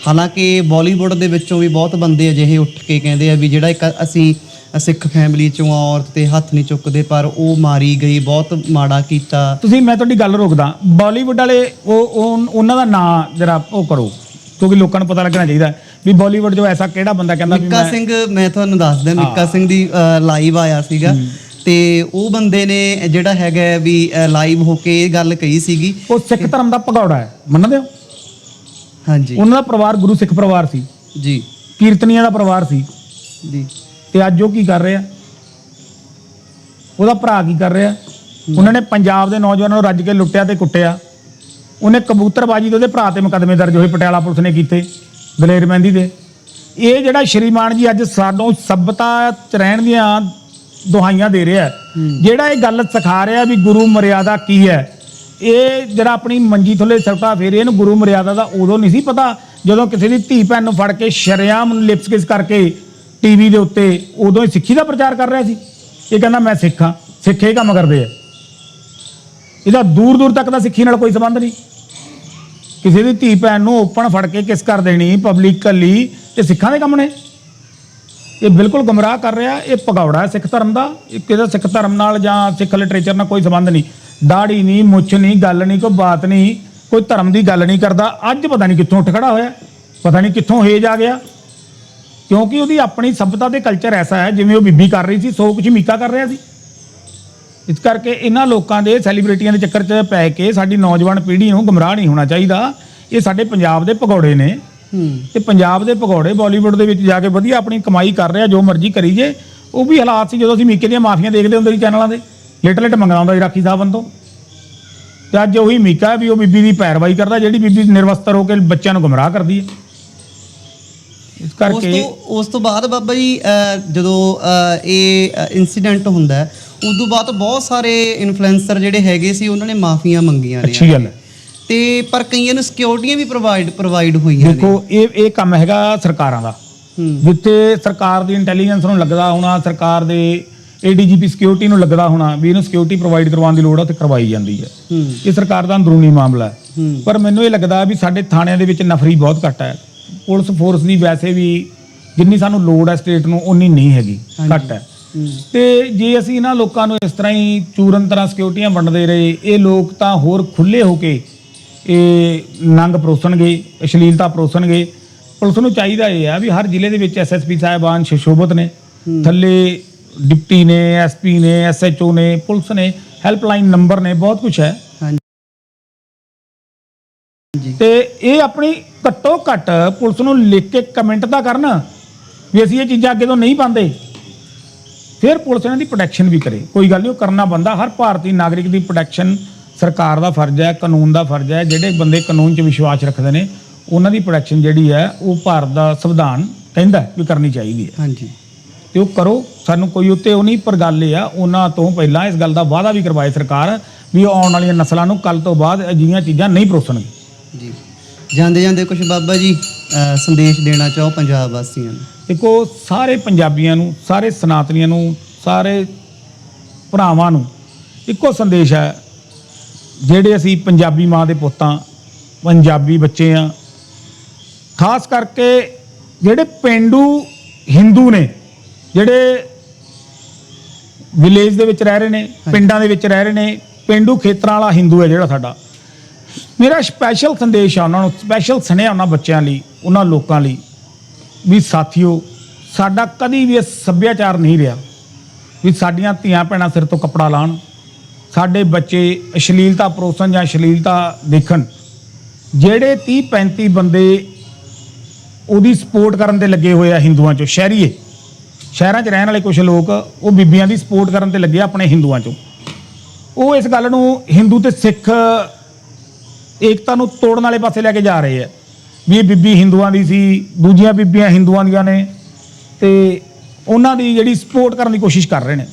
S2: ਹਾਲਾਂਕਿ ਬਾਲੀਵੁੱਡ ਦੇ ਵਿੱਚੋਂ ਵੀ ਬਹੁਤ ਬੰਦੇ ਅਜਿਹੇ ਉੱਠ ਕੇ ਕਹਿੰਦੇ ਆ ਵੀ ਜਿਹੜਾ ਇੱਕ ਅਸੀਂ ਸਿੱਖ ਫੈਮਿਲੀ ਚੋਂ ਆ, ਔਰਤ ਤੇ ਹੱਥ ਨਹੀਂ ਚੁੱਕਦੇ ਪਰ ਉਹ ਮਾਰੀ ਗਈ ਬਹੁਤ ਮਾੜਾ ਕੀਤਾ।
S1: ਤੁਸੀਂ ਮੈਂ ਤੁਹਾਡੀ ਗੱਲ ਰੋਕਦਾ। ਬਾਲੀਵੁੱਡ ਵਾਲੇ ਉਹ ਉਹ- ਉਹਨਾਂ ਦਾ ਨਾਂ ਜਰਾ ਉਹ ਕਰੋ ਕਿਉਂਕਿ ਲੋਕਾਂ ਨੂੰ ਪਤਾ ਲੱਗਣਾ ਚਾਹੀਦਾ ਵੀ ਬਾਲੀਵੁੱਡ 'ਚ ਐਸਾ ਕਿਹੜਾ ਬੰਦਾ ਕਹਿੰਦਾ ਵੀ
S2: ਮਿੱਕਾ ਸਿੰਘ ਮੈਂ ਤੁਹਾਨੂੰ ਦੱਸ ਦਿਆਂ ਮਿੱਕਾ ਸਿੰਘ ਦੀ ਲਾਈਵ ਆਇਆ ਸੀਗਾ। ਤੇ ਉਹ ਬੰਦੇ ਨੇ ਜਿਹੜਾ ਹੈਗਾ ਹੈ ਵੀ ਲਾਈਵ ਹੋ ਕੇ ਇਹ ਗੱਲ ਕਹੀ ਸੀਗੀ
S1: ਉਹ ਸਿੱਖ ਧਰਮ ਦਾ ਭਗੌੜਾ ਹੈ ਮੰਨਦੇ ਹੋ?
S2: ਹਾਂਜੀ।
S1: ਉਹਨਾਂ ਦਾ ਪਰਿਵਾਰ ਗੁਰੂ ਸਿੱਖ ਪਰਿਵਾਰ ਸੀ।
S2: ਜੀ।
S1: ਕੀਰਤਨੀਆਂ ਦਾ ਪਰਿਵਾਰ ਸੀ।
S2: ਜੀ।
S1: ਤੇ ਅੱਜ ਉਹ ਕੀ ਕਰ ਰਿਹਾ? ਉਹਦਾ ਭਰਾ ਕੀ ਕਰ ਰਿਹਾ? ਉਹਨਾਂ ਨੇ ਪੰਜਾਬ ਦੇ ਨੌਜਵਾਨਾਂ ਨੂੰ ਰੱਜ ਕੇ ਲੁੱਟਿਆ ਤੇ ਕੁੱਟਿਆ। ਉਹਨੇ ਕਬੂਤਰਬਾਜੀ ਦੇ ਉਹਦੇ ਭਰਾ ਤੇ ਮੁਕੱਦਮੇ ਦਰਜ ਹੋਏ ਪਟਿਆਲਾ ਪੁਲਿਸ ਨੇ ਕੀਤੇ ਦਲੇਰ ਮਹਿੰਦੀ ਦੇ। ਇਹ ਜਿਹੜਾ ਸ਼੍ਰੀਮਾਨ ਜੀ ਅੱਜ ਸਾਡੋਂ ਸਭ్యਤਾ ਚ ਰਹਿਣ ਦੀਆਂ ਦੁਹਾਈਆਂ ਦੇ ਰਿਹਾ। ਜਿਹੜਾ ਇਹ ਗੱਲ ਸਿਖਾ ਰਿਹਾ ਵੀ ਗੁਰੂ ਮਰਿਆਦਾ ਕੀ ਹੈ ਇਹ ਜਿਹੜਾ ਆਪਣੀ ਮੰਜੀ ਥੱਲੇ ਸੱਟਾ ਫੇਰੇ ਇਹਨੂੰ ਗੁਰੂ ਮਰਿਆਦਾ ਦਾ ਉਦੋਂ ਨਹੀਂ ਸੀ ਪਤਾ ਜਦੋਂ ਕਿਸੇ ਦੀ ਧੀ ਭੈਣ ਨੂੰ ਫੜ ਕੇ ਸ਼ਰੇਆਮ ਲਿਪਸ ਕਿਸ ਕਰਕੇ ਟੀਵੀ ਦੇ ਉੱਤੇ ਉਦੋਂ ਹੀ ਸਿੱਖੀ ਦਾ ਪ੍ਰਚਾਰ ਕਰ ਰਿਹਾ ਸੀ। ਇਹ ਕਹਿੰਦਾ, ਮੈਂ ਸਿੱਖ ਹਾਂ। ਸਿੱਖ ਇਹ ਕੰਮ ਕਰਦੇ ਆ। ਇਹਦਾ ਦੂਰ ਦੂਰ ਤੱਕ ਦਾ ਸਿੱਖੀ ਨਾਲ ਕੋਈ ਸੰਬੰਧ ਨਹੀਂ। ਕਿਸੇ ਦੀ ਧੀ ਭੈਣ ਨੂੰ ਓਪਨ ਫੜ ਕੇ ਕਿਸ ਕਰ ਦੇਣੀ ਪਬਲਿਕਲੀ ਇਹ ਸਿੱਖਾਂ ਦੇ ਕੰਮ ਨੇ। ਇਹ ਬਿਲਕੁਲ ਗਮਰਾਹ ਕਰ ਰਿਹਾ। ਇਹ ਭਗੌੜਾ ਹੈ ਸਿੱਖ ਧਰਮ ਦਾ। ਇਹ ਕਿਹਦਾ ਸਿੱਖ ਧਰਮ ਨਾਲ ਜਾਂ ਸਿੱਖ ਲਿਟਰੇਚਰ ਨਾਲ ਕੋਈ ਸੰਬੰਧ ਨਹੀਂ। ਦਾੜੀ ਨਹੀਂ, ਮੁੱਛ ਨਹੀਂ, ਗੱਲ ਨਹੀਂ, ਕੋਈ ਬਾਤ ਨਹੀਂ। ਕੋਈ ਧਰਮ ਦੀ ਗੱਲ ਨਹੀਂ ਕਰਦਾ। ਅੱਜ ਪਤਾ ਨਹੀਂ ਕਿੱਥੋਂ ਉੱਠ ਖੜਾ ਹੋਇਆ। ਪਤਾ ਨਹੀਂ ਕਿੱਥੋਂ ਹੇਜ ਆ ਗਿਆ। ਕਿਉਂਕਿ ਉਹਦੀ ਆਪਣੀ ਸਭ్యਤਾ ਤੇ ਕਲਚਰ ਐਸਾ ਹੈ ਜਿਵੇਂ ਉਹ ਬੀਬੀ ਕਰ ਰਹੀ ਸੀ ਸੋ ਕੁਝ ਮੀਕਾ ਕਰ ਰਿਹਾ ਸੀ। ਇਸ ਕਰਕੇ ਇਹਨਾਂ ਲੋਕਾਂ ਦੇ ਸੈਲੀਬ੍ਰਿਟੀਆਂ ਦੇ ਚੱਕਰ 'ਚ ਪੈ ਕੇ ਸਾਡੀ ਨੌਜਵਾਨ ਪੀੜ੍ਹੀ ਨੂੰ ਗਮਰਾਹ ਨਹੀਂ ਹੋਣਾ ਚਾਹੀਦਾ। ਇਹ ਸਾਡੇ ਪੰਜਾਬ ਦੇ ਭਗੌੜੇ ਨੇ। ਤੇ ਪੰਜਾਬ ਦੇ ਭਗੌੜੇ ਬਾਲੀਵੁੱਡ ਦੇ ਵਿੱਚ ਜਾ ਕੇ ਵਧੀਆ ਆਪਣੀ ਕਮਾਈ ਕਰ ਰਿਹਾ ਜੋ ਮਰਜ਼ੀ ਕਰੀ ਜੇ। ਉਹ ਵੀ ਹਾਲਾਤ ਸੀ ਜਦੋਂ ਅਸੀਂ ਮੀਕੇ ਦੀਆਂ ਮਾਫੀਆਂ ਦੇਖਦੇ ਹੁੰਦੇ ਸੀ ਚੈਨਲਾਂ ਤੇ। ਲਿਟ ਲਿਟ ਮੰਗਦਾ ਹੁੰਦਾ ਸੀ ਰਾਖੀ ਸਾਹਿਬ ਤੋਂ ਤੇ ਅੱਜ ਉਹੀ ਮੀਕਾ ਵੀ ਉਹ ਬੀਬੀ ਦੀ ਪੈਰਵਾਈ ਕਰਦਾ ਜਿਹੜੀ ਬੀਬੀ ਨਿਰਵਸਤਰ ਹੋ ਕੇ ਬੱਚਿਆਂ ਨੂੰ ਗੁੰਮਰਾਹ ਕਰਦੀ ਹੈ। ਇਸ
S2: ਉਸ
S1: ਕਰਕੇ
S2: ਤੋਂ ਉਸ ਤੋਂ ਬਾਅਦ ਬਾਬਾ ਜੀ ਅਹ, ਜਦੋਂ ਅਹ, ਇਹ ਇਨਸੀਡੈਂਟ ਹੁੰਦਾ ਹੈ, ਉਸ ਤੋਂ ਬਾਅਦ ਬਹੁਤ ਸਾਰੇ ਇਨਫਲੂਐਂਸਰ ਜਿਹੜੇ ਹੈਗੇ ਸੀ ਉਹਨਾਂ ਨੇ ਮਾਫੀਆਂ ਮੰਗੀਆਂ ਨੇ
S1: ਅੱਛੀ ਗੱਲ ਹੈ।
S2: ਤੇ ਪਰ ਕਈਆਂ ਨੂੰ ਸਿਕਿਉਰਿਟੀਆਂ ਵੀ ਪ੍ਰੋਵਾਈਡ ਪ੍ਰੋਵਾਈਡ ਹੋਈਆਂ ਨੇ।
S1: ਦੇਖੋ ਇਹ ਇਹ ਕੰਮ ਹੈਗਾ ਸਰਕਾਰਾਂ ਦਾ।
S2: ਹੂੰ।
S1: ਜਿੱਥੇ ਸਰਕਾਰ ਦੀ ਇੰਟੈਲੀਜੈਂਸ ਨੂੰ ਲੱਗਦਾ ਹੋਣਾ ਸਰਕਾਰ ਦੇ ਏਡੀਜੀਪੀ ਸਿਕਿਉਰਿਟੀ ਨੂੰ ਲੱਗਦਾ ਹੋਣਾ ਵੀ ਇਹਨੂੰ ਸਿਕਿਉਰਿਟੀ ਪ੍ਰੋਵਾਈਡ ਕਰਵਾਉਣ ਦੀ ਲੋੜ ਹੈ ਤੇ ਕਰਵਾਈ ਜਾਂਦੀ ਹੈ।
S2: ਹੂੰ।
S1: ਇਹ ਸਰਕਾਰ ਦਾ ਅੰਦਰੂਨੀ ਮਾਮਲਾ ਹੈ।
S2: ਹੂੰ।
S1: ਪਰ ਮੈਨੂੰ ਇਹ ਲੱਗਦਾ ਵੀ ਸਾਡੇ ਥਾਣਿਆਂ ਦੇ ਵਿੱਚ ਨਫਰੀ ਬਹੁਤ ਘੱਟ ਹੈ। ਪੁਲਿਸ ਫੋਰਸ ਦੀ ਵੈਸੇ ਵੀ ਜਿੰਨੀ ਸਾਨੂੰ ਲੋੜ ਹੈ ਸਟੇਟ ਨੂੰ ਉਨੀ ਨਹੀਂ ਹੈਗੀ ਘੱਟ ਹੈ। ਤੇ ਜੇ ਅਸੀਂ ਇਹਨਾਂ ਲੋਕਾਂ ਨੂੰ ਇਸ ਤਰ੍ਹਾਂ ਹੀ ਚੂਰਨ ਤਰ੍ਹਾਂ ਸਿਕਿਉਰਿਟੀਆਂ ਵੰਡਦੇ ਰਹੇ ਇਹ ਲੋਕ ਤਾਂ ਹੋਰ ਖੁੱਲੇ ਹੋ ਕੇ ਇਹ ਨੰਗ ਪਰੋਸਣਗੇ ਅਸ਼ਲੀਲਤਾ ਪਰੋਸਣਗੇ। ਪੁਲਿਸ ਨੂੰ ਚਾਹੀਦਾ ਇਹ ਆ ਵੀ ਹਰ ਜ਼ਿਲ੍ਹੇ ਦੇ ਵਿੱਚ ਐਸਐਸਪੀ ਸਾਹਿਬਾਨ ਸ਼ਸ਼ੋਭਤ ਨੇ ਥੱਲੇ ਡਿਪਟੀ ਨੇ ਐਸਪੀ ਨੇ ਐਸਐਚਓ ਨੇ ਪੁਲਿਸ ਨੇ ਹੈਲਪਲਾਈਨ ਨੰਬਰ ਨੇ ਬਹੁਤ ਕੁਝ ਹੈ। ਤੇ ਇਹ ਆਪਣੀ ਘੱਟੋ ਘੱਟ ਪੁਲਿਸ ਨੂੰ ਲਿਖ ਕੇ ਕਮੈਂਟ ਤਾਂ ਕਰਨ ਵੀ ਅਸੀਂ ਇਹ ਚੀਜ਼ਾਂ ਅੱਗੇ ਤੋਂ ਨਹੀਂ ਪਾਉਂਦੇ। ਫਿਰ ਪੁਲਿਸ ਇਹਨਾਂ ਦੀ ਪ੍ਰੋਟੈਕਸ਼ਨ ਵੀ ਕਰੇ। ਕੋਈ ਗੱਲ ਨਹੀਂ ਉਹ ਕਰਨਾ ਬੰਦਾ। ਹਰ ਭਾਰਤੀ ਨਾਗਰਿਕ ਦੀ ਪ੍ਰੋਟੈਕਸ਼ਨ ਸਰਕਾਰ ਦਾ ਫਰਜ਼ ਹੈ ਕਾਨੂੰਨ ਦਾ ਫਰਜ਼ ਹੈ। ਜਿਹੜੇ ਬੰਦੇ ਕਾਨੂੰਨ 'ਚ ਵਿਸ਼ਵਾਸ ਰੱਖਦੇ ਨੇ ਉਹਨਾਂ ਦੀ ਪ੍ਰੋਟੈਕਸ਼ਨ ਜਿਹੜੀ ਹੈ ਉਹ ਭਾਰਤ ਦਾ ਸੰਵਿਧਾਨ ਕਹਿੰਦਾ ਵੀ ਕਰਨੀ ਚਾਹੀਦੀ ਹੈ।
S2: ਹਾਂਜੀ।
S1: ਤੇ ਉਹ ਕਰੋ। ਸਾਨੂੰ ਕੋਈ ਉੱਤੇ ਉਹ ਨਹੀਂ ਪਰ ਗੱਲ ਇਹ ਆ ਉਹਨਾਂ ਤੋਂ ਪਹਿਲਾਂ ਇਸ ਗੱਲ ਦਾ ਵਾਅਦਾ ਵੀ ਕਰਵਾਏ ਸਰਕਾਰ ਵੀ ਆਉਣ ਵਾਲੀਆਂ ਨਸਲਾਂ ਨੂੰ ਕੱਲ ਤੋਂ ਬਾਅਦ ਅਜਿਹੀਆਂ ਚੀਜ਼ਾਂ ਨਹੀਂ ਪਰੋਸਣਗੇ
S2: ਜੀ। ਜਾਂਦੇ ਜਾਂਦੇ ਕੁਝ ਬਾਬਾ ਜੀ ਅਹ ਸੰਦੇਸ਼ ਦੇਣਾ ਚਾਹੋ ਪੰਜਾਬ ਵਾਸੀਆਂ ਨੂੰ।
S1: ਦੇਖੋ ਸਾਰੇ ਪੰਜਾਬੀਆਂ ਨੂੰ ਸਾਰੇ ਸਨਾਤਨੀਆਂ ਨੂੰ ਸਾਰੇ ਭਰਾਵਾਂ ਨੂੰ ਇੱਕੋ ਸੰਦੇਸ਼ ਹੈ ਜਿਹੜੇ ਅਸੀਂ ਪੰਜਾਬੀ ਮਾਂ ਦੇ ਪੁੱਤਾਂ ਪੰਜਾਬੀ ਬੱਚੇ ਆ। ਖਾਸ ਕਰਕੇ ਜਿਹੜੇ ਪਿੰਡੂ ਹਿੰਦੂ ਨੇ ਜਿਹੜੇ ਵਿਲੇਜ ਦੇ ਵਿੱਚ ਰਹਿ ਰਹੇ ਨੇ ਪਿੰਡਾਂ ਦੇ ਵਿੱਚ ਰਹਿ ਰਹੇ ਨੇ ਪਿੰਡੂ ਖੇਤਰਾਂ ਵਾਲਾ ਹਿੰਦੂ ਹੈ ਜਿਹੜਾ ਸਾਡਾ। ਮੇਰਾ ਸਪੈਸ਼ਲ ਸੰਦੇਸ਼ ਆ ਉਹਨਾਂ ਨੂੰ ਸਪੈਸ਼ਲ ਸੁਨੇਹਾ ਉਹਨਾਂ ਬੱਚਿਆਂ ਲਈ, ਉਹਨਾਂ ਲੋਕਾਂ ਲਈ ਵੀ ਸਾਥੀਓ, ਸਾਡਾ ਕਦੀ ਵੀ ਇਹ ਸੱਭਿਆਚਾਰ ਨਹੀਂ ਰਿਹਾ ਵੀ ਸਾਡੀਆਂ ਧੀਆਂ ਭੈਣਾਂ ਸਿਰ ਤੋਂ ਕੱਪੜਾ ਲਾਣ ਸਾਡੇ ਬੱਚੇ ਅਸ਼ਲੀਲਤਾ ਪਰੋਸਣ ਜਾਂ ਅਸ਼ਲੀਲਤਾ ਦੇਖਣ। ਜਿਹੜੇ 30 35 ਬੰਦੇ ਉਹਦੀ ਸਪੋਰਟ ਕਰਨ ਤੇ ਲੱਗੇ ਹੋਏ ਆ ਹਿੰਦੂਆਂ ਚੋਂ, ਸ਼ਹਿਰੀਏ। ਸ਼ਹਿਰਾਂ 'ਚ ਰਹਿਣ ਵਾਲੇ ਕੁਝ ਲੋਕ, ਉਹ ਬੀਬੀਆਂ ਦੀ ਸਪੋਰਟ ਕਰਨ ਤੇ ਲੱਗੇ ਆ ਆਪਣੇ ਹਿੰਦੂਆਂ ਚੋਂ। ਉਹ ਇਸ ਗੱਲ ਨੂੰ ਹਿੰਦੂ ਤੇ ਸਿੱਖ ਏਕਤਾ ਨੂੰ ਤੋੜਨ ਵਾਲੇ ਪਾਸੇ ਲੈ ਕੇ ਜਾ ਰਹੇ ਆ। ਵੀ ਇਹ ਬੀਬੀ ਹਿੰਦੂਆਂ ਦੀ ਸੀ, ਦੂਜੀਆਂ ਬੀਬੀਆਂ ਹਿੰਦੂਆਂ ਦੀਆਂ ਨੇ, ਤੇ ਉਹਨਾਂ ਦੀ ਜਿਹੜੀ ਸਪੋਰਟ ਕਰਨ ਦੀ ਕੋਸ਼ਿਸ਼ ਕਰ ਰਹੇ ਨੇ।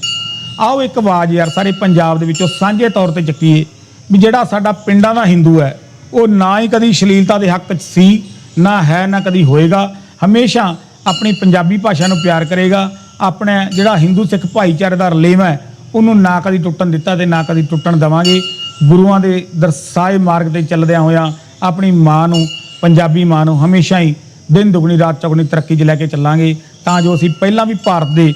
S1: ਆਓ ਇੱਕ ਆਵਾਜ਼ ਯਾਰ, ਸਾਰੇ ਪੰਜਾਬ ਦੇ ਵਿੱਚੋਂ ਸਾਂਝੇ ਤੌਰ ਤੇ ਚੱਕੀਏ ਵੀ ਜਿਹੜਾ ਸਾਡਾ ਪਿੰਡਾਂ ਦਾ ਹਿੰਦੂ ਹੈ, ਉਹ ਨਾ ਹੀ ਕਦੀ ਸ਼ਲੀਲਤਾ ਦੇ ਹੱਕ 'ਚ ਸੀ, ਨਾ ਹੈ, ਨਾ ਕਦੀ ਹੋਏਗਾ। ਹਮੇਸ਼ਾ ਆਪਣੀ ਪੰਜਾਬੀ ਭਾਸ਼ਾ ਨੂੰ ਪਿਆਰ ਕਰੇਗਾ। ਆਪਣਾ ਜਿਹੜਾ ਹਿੰਦੂ ਸਿੱਖ ਭਾਈਚਾਰੇ ਦਾ ਰਲੇਵਾ ਹੈ, ਉਹਨੂੰ ਨਾ ਕਦੀ ਟੁੱਟਣ ਦਿੱਤਾ ਤੇ ਨਾ ਕਦੀ ਟੁੱਟਣ ਦੇਵਾਂਗੇ। ਗੁਰੂਆਂ ਦੇ ਦਰਸਾਏ ਮਾਰਗ ਤੇ ਚੱਲਦਿਆਂ ਹੋਇਆਂ ਆਪਣੀ ਮਾਂ ਨੂੰ, ਪੰਜਾਬੀ ਮਾਂ ਨੂੰ ਹਮੇਸ਼ਾ ਹੀ ਦਿਨ ਦੁਗਣੀ, ਰਾਤ ਚੌਗਣੀ ਤਰੱਕੀ 'ਚ ਲੈ ਕੇ ਚੱਲਾਂਗੇ। ਤਾਂ ਜੋ ਅਸੀਂ ਪਹਿਲਾਂ ਵੀ ਭਾਰਤ ਦੇ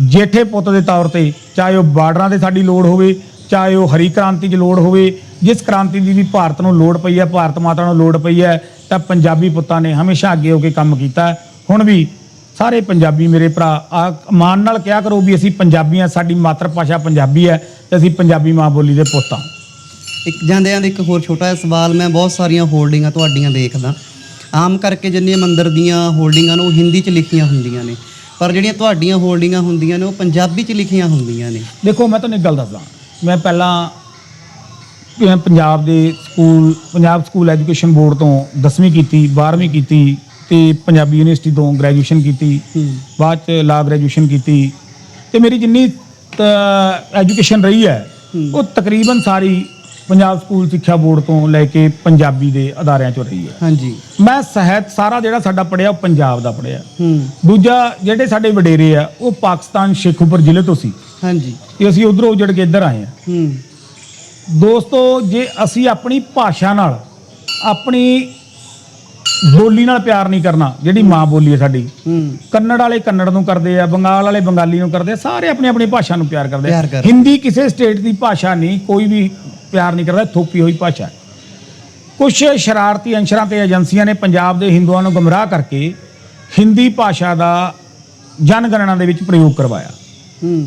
S1: ਜੇਠੇ ਪੁੱਤ ਦੇ ਤੌਰ ਤੇ ਚਾਹੇ ਉਹ ਬਾਰਡਰਾਂ ਤੇ ਸਾਡੀ ਲੋੜ ਹੋਵੇ, ਚਾਹੇ ਉਹ ਹਰੀ ਕ੍ਰਾਂਤੀ 'ਚ ਲੋੜ ਹੋਵੇ, ਜਿਸ ਕ੍ਰਾਂਤੀ ਦੀ ਵੀ ਭਾਰਤ ਨੂੰ ਲੋੜ ਪਈ ਹੈ, ਭਾਰਤ ਮਾਤਾ ਨੂੰ ਲੋੜ ਪਈ ਹੈ, ਤਾਂ ਪੰਜਾਬੀ ਪੁੱਤਾਂ ਨੇ ਹਮੇਸ਼ਾ ਅੱਗੇ ਹੋ ਕੇ ਕੰਮ ਕੀਤਾ। ਹੁਣ ਵੀ ਸਾਰੇ ਪੰਜਾਬੀ ਮੇਰੇ ਭਰਾ, ਆ ਮਾਣ ਨਾਲ ਕਿਹਾ ਕਰੋ ਵੀ ਅਸੀਂ ਪੰਜਾਬੀ ਹਾਂ, ਸਾਡੀ ਮਾਤਰ ਭਾਸ਼ਾ ਪੰਜਾਬੀ ਹੈ ਤੇ ਅਸੀਂ ਪੰਜਾਬੀ ਮਾਂ ਬੋਲੀ ਦੇ ਪੁੱਤ ਹਾਂ।
S2: ਇੱਕ ਜਾਂਦੇ ਜਾਂਦੇ ਇੱਕ ਹੋਰ ਛੋਟਾ ਜਿਹਾ ਸਵਾਲ ਮੈਂ ਬਹੁਤ ਸਾਰੀਆਂ ਹੋਲਡਿੰਗਾਂ ਤੁਹਾਡੀਆਂ ਦੇਖਦਾ। ਆਮ ਕਰਕੇ ਜਿੰਨੀਆਂ ਮੰਦਰ ਦੀਆਂ ਹੋਲਡਿੰਗਾਂ ਨੇ ਉਹ ਹਿੰਦੀ 'ਚ ਲਿਖੀਆਂ ਹੁੰਦੀਆਂ ਨੇ। ਪਰ ਜਿਹੜੀਆਂ ਤੁਹਾਡੀਆਂ ਹੋਲਡਿੰਗਾਂ ਹੁੰਦੀਆਂ ਨੇ ਉਹ ਪੰਜਾਬੀ 'ਚ ਲਿਖੀਆਂ ਹੁੰਦੀਆਂ ਨੇ।
S1: ਦੇਖੋ ਮੈਂ ਤੁਹਾਨੂੰ ਇੱਕ ਗੱਲ ਦੱਸਦਾ। ਮੈਂ ਪਹਿਲਾਂ ਪੰਜਾਬ ਦੇ school Punjab school education board ਤੋਂ 10ਵੀਂ ਕੀਤੀ 12ਵੀਂ ਕੀਤੀ ਤੇ ਪੰਜਾਬੀ ਯੂਨੀਵਰਸਿਟੀ ਤੋਂ ਗ੍ਰੈਜੂਏਸ਼ਨ ਕੀਤੀ। ਬਾਅਦ ਚ ਲਾ ਗ੍ਰੈਜੂਏਸ਼ਨ ਕੀਤੀ। ਤੇ ਮੇਰੀ ਜਿੰਨੀ ਐਜੂਕੇਸ਼ਨ ਰਹੀ ਹੂੰ। ਉਹ ਤਕਰੀਬਨ ਸਾਰੀ ਪੰਜਾਬ ਸਕੂਲ ਸਿੱਖਿਆ ਬੋਰਡ ਤੋਂ ਲੈ ਕੇ ਪੰਜਾਬੀ ਦੇ ਅਦਾਰਿਆਂ ਚੋਂ ਰਹੀ ਹੈ।
S2: ਹਾਂਜੀ।
S1: ਮੈਂ ਸਾਹਿਤ ਸਾਰਾ ਜਿਹੜਾ ਸਾਡਾ ਪੜਿਆ ਉਹ ਪੰਜਾਬ ਦਾ ਪੜਿਆ
S2: ਹੂੰ।
S1: ਦੂਜਾ ਜਿਹੜੇ ਸਾਡੇ ਵਡੇਰੇ ਆ ਉਹ ਪਾਕਿਸਤਾਨ ਸ਼ੇਖੂਪੁਰ ਜ਼ਿਲ੍ਹੇ ਤੋਂ ਸੀ।
S2: ਹਾਂਜੀ।
S1: ਤੇ ਅਸੀਂ ਉਧਰੋਂ ਉਜੜ ਕੇ ਇੱਧਰ ਆਏ ਆ
S2: ਹੂੰ।
S1: ਦੋਸਤੋ ਜੇ ਅਸੀਂ ਆਪਣੀ ਭਾਸ਼ਾ ਨਾਲ ਆਪਣੀ ਬੋਲੀ ਨਾਲ ਪਿਆਰ ਨਹੀਂ ਕਰਨਾ ਜਿਹੜੀ ਮਾਂ ਬੋਲੀ ਹੈ ਸਾਡੀ
S2: ਹੂੰ।
S1: ਕੰਨੜ ਵਾਲੇ ਕੰਨੜ ਨੂੰ ਕਰਦੇ ਆ ਬੰਗਾਲ ਵਾਲੇ ਬੰਗਾਲੀ ਨੂੰ ਕਰਦੇ ਆ ਸਾਰੇ ਆਪਣੀ ਆਪਣੀ ਭਾਸ਼ਾ ਨੂੰ ਪਿਆਰ ਕਰਦੇ ਆ।
S2: ਪਿਆਰ ਕਰਦੇ।
S1: ਹਿੰਦੀ ਕਿਸੇ ਸਟੇਟ ਦੀ ਭਾਸ਼ਾ ਨਹੀਂ ਕੋਈ ਵੀ ਪਿਆਰ ਨਹੀਂ ਕਰਦਾ ਥੋਪੀ ਹੋਈ ਭਾਸ਼ਾ। ਕੁਝ ਸ਼ਰਾਰਤੀ ਅੰਸ਼ਰਾਂ ਤੇ ਏਜੰਸੀਆਂ ਨੇ ਪੰਜਾਬ ਦੇ ਹਿੰਦੂਆਂ ਨੂੰ ਗਮਰਾਹ ਕਰਕੇ ਹਿੰਦੀ ਭਾਸ਼ਾ ਦਾ ਜਨਗਣਨਾ ਦੇ ਵਿੱਚ ਪ੍ਰਯੋਗ ਕਰਵਾਇਆ।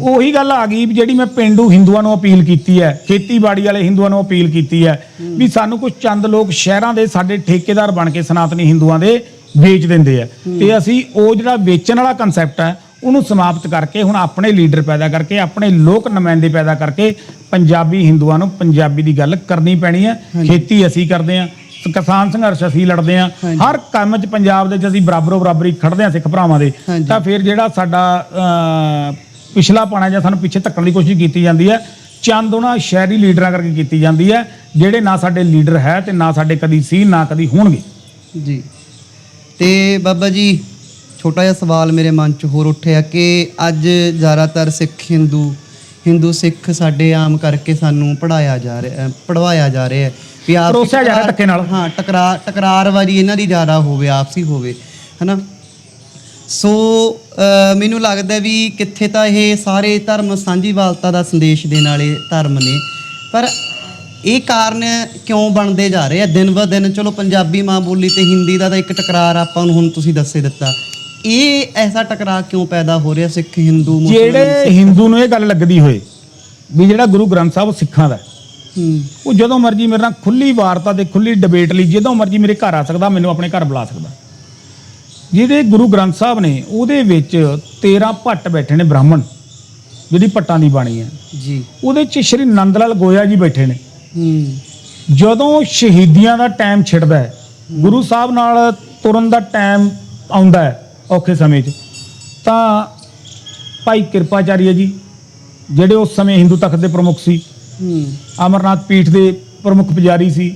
S1: ਉਹੀ ਗੱਲ ਆ ਗਈ ਜਿਹੜੀ ਮੈਂ ਪਿੰਡੂ ਹਿੰਦੂਆਂ ਨੂੰ ਅਪੀਲ ਕੀਤੀ ਹੈ ਖੇਤੀਬਾੜੀ ਵਾਲੇ ਹਿੰਦੂਆਂ ਨੂੰ ਅਪੀਲ ਕੀਤੀ ਹੈ ਵੀ ਸਾਨੂੰ ਕੁਝ ਚੰਦ ਲੋਕ ਸ਼ਹਿਰਾਂ ਦੇ ਸਾਡੇ ਠੇਕੇਦਾਰ ਬਣ ਕੇ ਸਨਾਤਨੀ ਹਿੰਦੂਆਂ ਦੇ ਵੇਚ ਦਿੰਦੇ ਆ। ਤੇ ਅਸੀਂ ਉਹ ਜਿਹੜਾ ਵੇਚਣ ਵਾਲਾ ਕਨਸੈਪਟ ਹੈ ਉਹਨੂੰ ਸਮਾਪਤ ਕਰਕੇ ਹੁਣ ਆਪਣੇ ਲੀਡਰ ਪੈਦਾ ਕਰਕੇ ਆਪਣੇ ਲੋਕ ਨੁਮਾਇੰਦੇ ਪੈਦਾ ਕਰਕੇ ਪੰਜਾਬੀ ਹਿੰਦੂਆਂ ਨੂੰ ਪੰਜਾਬੀ ਦੀ ਗੱਲ ਕਰਨੀ ਪੈਣੀ ਹੈ। ਖੇਤੀ ਅਸੀਂ ਕਰਦੇ ਆ ਕਿਸਾਨ ਸੰਘਰਸ਼ ਅਸੀਂ ਲੜਦੇ ਆ। ਹਰ ਕੰਮ 'ਚ ਪੰਜਾਬ ਦੇ 'ਚ ਅਸੀਂ ਬਰਾਬਰੋ ਬਰਾਬਰੀ ਖੜਦੇ ਆ ਸਿੱਖ ਭਰਾਵਾਂ ਦੇ। ਤਾਂ ਫਿਰ ਜਿਹੜਾ ਸਾਡਾ ਪਿਛਲਾ ਪਾਣਾ ਜਾਂ ਸਾਨੂੰ ਪਿੱਛੇ ਧੱਕਣ ਦੀ ਕੋਸ਼ਿਸ਼ ਕੀਤੀ ਜਾਂਦੀ ਹੈ ਚੰਦ ਉਹਨਾਂ ਸ਼ਹਿਰੀ ਲੀਡਰਾਂ ਕਰਕੇ ਕੀਤੀ ਜਾਂਦੀ ਹੈ ਜਿਹੜੇ ਨਾ ਸਾਡੇ ਲੀਡਰ ਹੈ ਤੇ ਨਾ ਸਾਡੇ ਕਦੀ ਸੀ ਨਾ ਕਦੀ ਹੋਣਗੇ।
S2: ਜੀ। ਤੇ ਬਾਬਾ ਜੀ ਛੋਟਾ ਜਿਹਾ ਸਵਾਲ ਮੇਰੇ ਮਨ 'ਚ ਹੋਰ ਉੱਠਿਆ ਕਿ ਅੱਜ ਜ਼ਿਆਦਾਤਰ ਸਿੱਖ ਹਿੰਦੂ ਹਿੰਦੂ ਸਿੱਖ ਸਾਡੇ ਆਮ ਕਰਕੇ ਸਾਨੂੰ ਪੜਾਇਆ ਜਾ ਰਿਹਾ ਪੜਵਾਇਆ ਜਾ ਰਿਹਾ ਹੈ ਵੀ ਆਪਸੀ
S1: ਪਰੋਸਿਆ ਜਾ ਰਿਹਾ ਧੱਕੇ ਨਾਲ।
S2: ਹਾਂ ਟਕਰਾਰ ਟਕਰਾਰਬਾਜੀ ਇਹਨਾਂ ਦੀ ਜ਼ਿਆਦਾ ਹੋਵੇ ਆਪਸੀ ਹੋਵੇ ਹਨਾ? ਸੋ ਮੈਨੂੰ ਲੱਗਦਾ ਵੀ ਕਿੱਥੇ ਤਾਂ ਇਹ ਸਾਰੇ ਧਰਮ ਸਾਂਝੀਵਾਲਤਾ ਦਾ ਸੰਦੇਸ਼ ਦੇਣ ਵਾਲੇ ਧਰਮ ਨੇ ਪਰ ਇਹ ਕਾਰਨ ਕਿਉਂ ਬਣਦੇ ਜਾ ਰਹੇ ਆ? ਦਿਨ ਬ ਦਿਨ ਚਲੋ ਪੰਜਾਬੀ ਮਾਂ ਬੋਲੀ ਤੇ ਹਿੰਦੀ ਦਾ ਤਾਂ ਇੱਕ ਟਕਰਾਰ ਆਪਾਂ ਨੂੰ ਹੁਣ ਤੁਸੀਂ ਦੱਸੇ ਦਿੱਤਾ। ਇਹ ਐਸਾ ਟਕਰਾਰ ਕਿਉਂ ਪੈਦਾ ਹੋ ਰਿਹਾ ਸਿੱਖ ਹਿੰਦੂ ਮੁਸਲਮਾਨ
S1: ਜਿਹੜੇ ਹਿੰਦੂ ਨੂੰ ਇਹ ਗੱਲ ਲੱਗਦੀ ਹੋਏ ਵੀ ਜਿਹੜਾ ਗੁਰੂ ਗ੍ਰੰਥ ਸਾਹਿਬ ਉਹ ਸਿੱਖਾਂ ਦਾ ਹੈ, ਉਹ ਜਦੋਂ ਮਰਜ਼ੀ ਮੇਰੇ ਨਾਲ ਖੁੱਲੀ ਵਾਰਤਾ ਤੇ ਖੁੱਲੀ ਡਿਬੇਟ ਲਈ ਜਦੋਂ ਮਰਜ਼ੀ ਮੇਰੇ ਘਰ ਆ ਸਕਦਾ ਮੈਨੂੰ ਆਪਣੇ ਘਰ ਬੁਲਾ ਸਕਦਾ। ਜਿਹਦੇ ਗੁਰੂ ਗ੍ਰੰਥ ਸਾਹਿਬ ਨੇ ਉਹਦੇ ਵਿੱਚ 13 ਭੱਟ ਬੈਠੇ ਨੇ ਬ੍ਰਾਹਮਣ ਜਿਹੜੀ ਭੱਟਾਂ ਦੀ ਬਾਣੀ ਹੈ।
S2: ਜੀ।
S1: ਉਹਦੇ 'ਚ ਸ਼੍ਰੀ ਨੰਦ ਲਾਲ ਗੋਇਆ ਜੀ ਬੈਠੇ ਨੇ।
S2: ਹੂੰ।
S1: ਜਦੋਂ ਸ਼ਹੀਦੀਆਂ ਦਾ ਟਾਈਮ ਛਿੜਦਾ ਹੈ ਗੁਰੂ ਸਾਹਿਬ ਨਾਲ ਤੁਰਨ ਦਾ ਟਾਈਮ ਆਉਂਦਾ ਹੈ ਔਖੇ ਸਮੇਂ 'ਚ। ਤਾਂ ਭਾਈ ਕਿਰਪਾਚਾਰੀਆ ਜੀ ਜਿਹੜੇ ਉਸ ਸਮੇਂ ਹਿੰਦੂ ਤਖਤ ਦੇ ਪ੍ਰਮੁੱਖ ਸੀ ਅਮਰਨਾਥ ਪੀਠ ਦੇ ਪ੍ਰਮੁੱਖ ਪੁਜਾਰੀ ਸੀ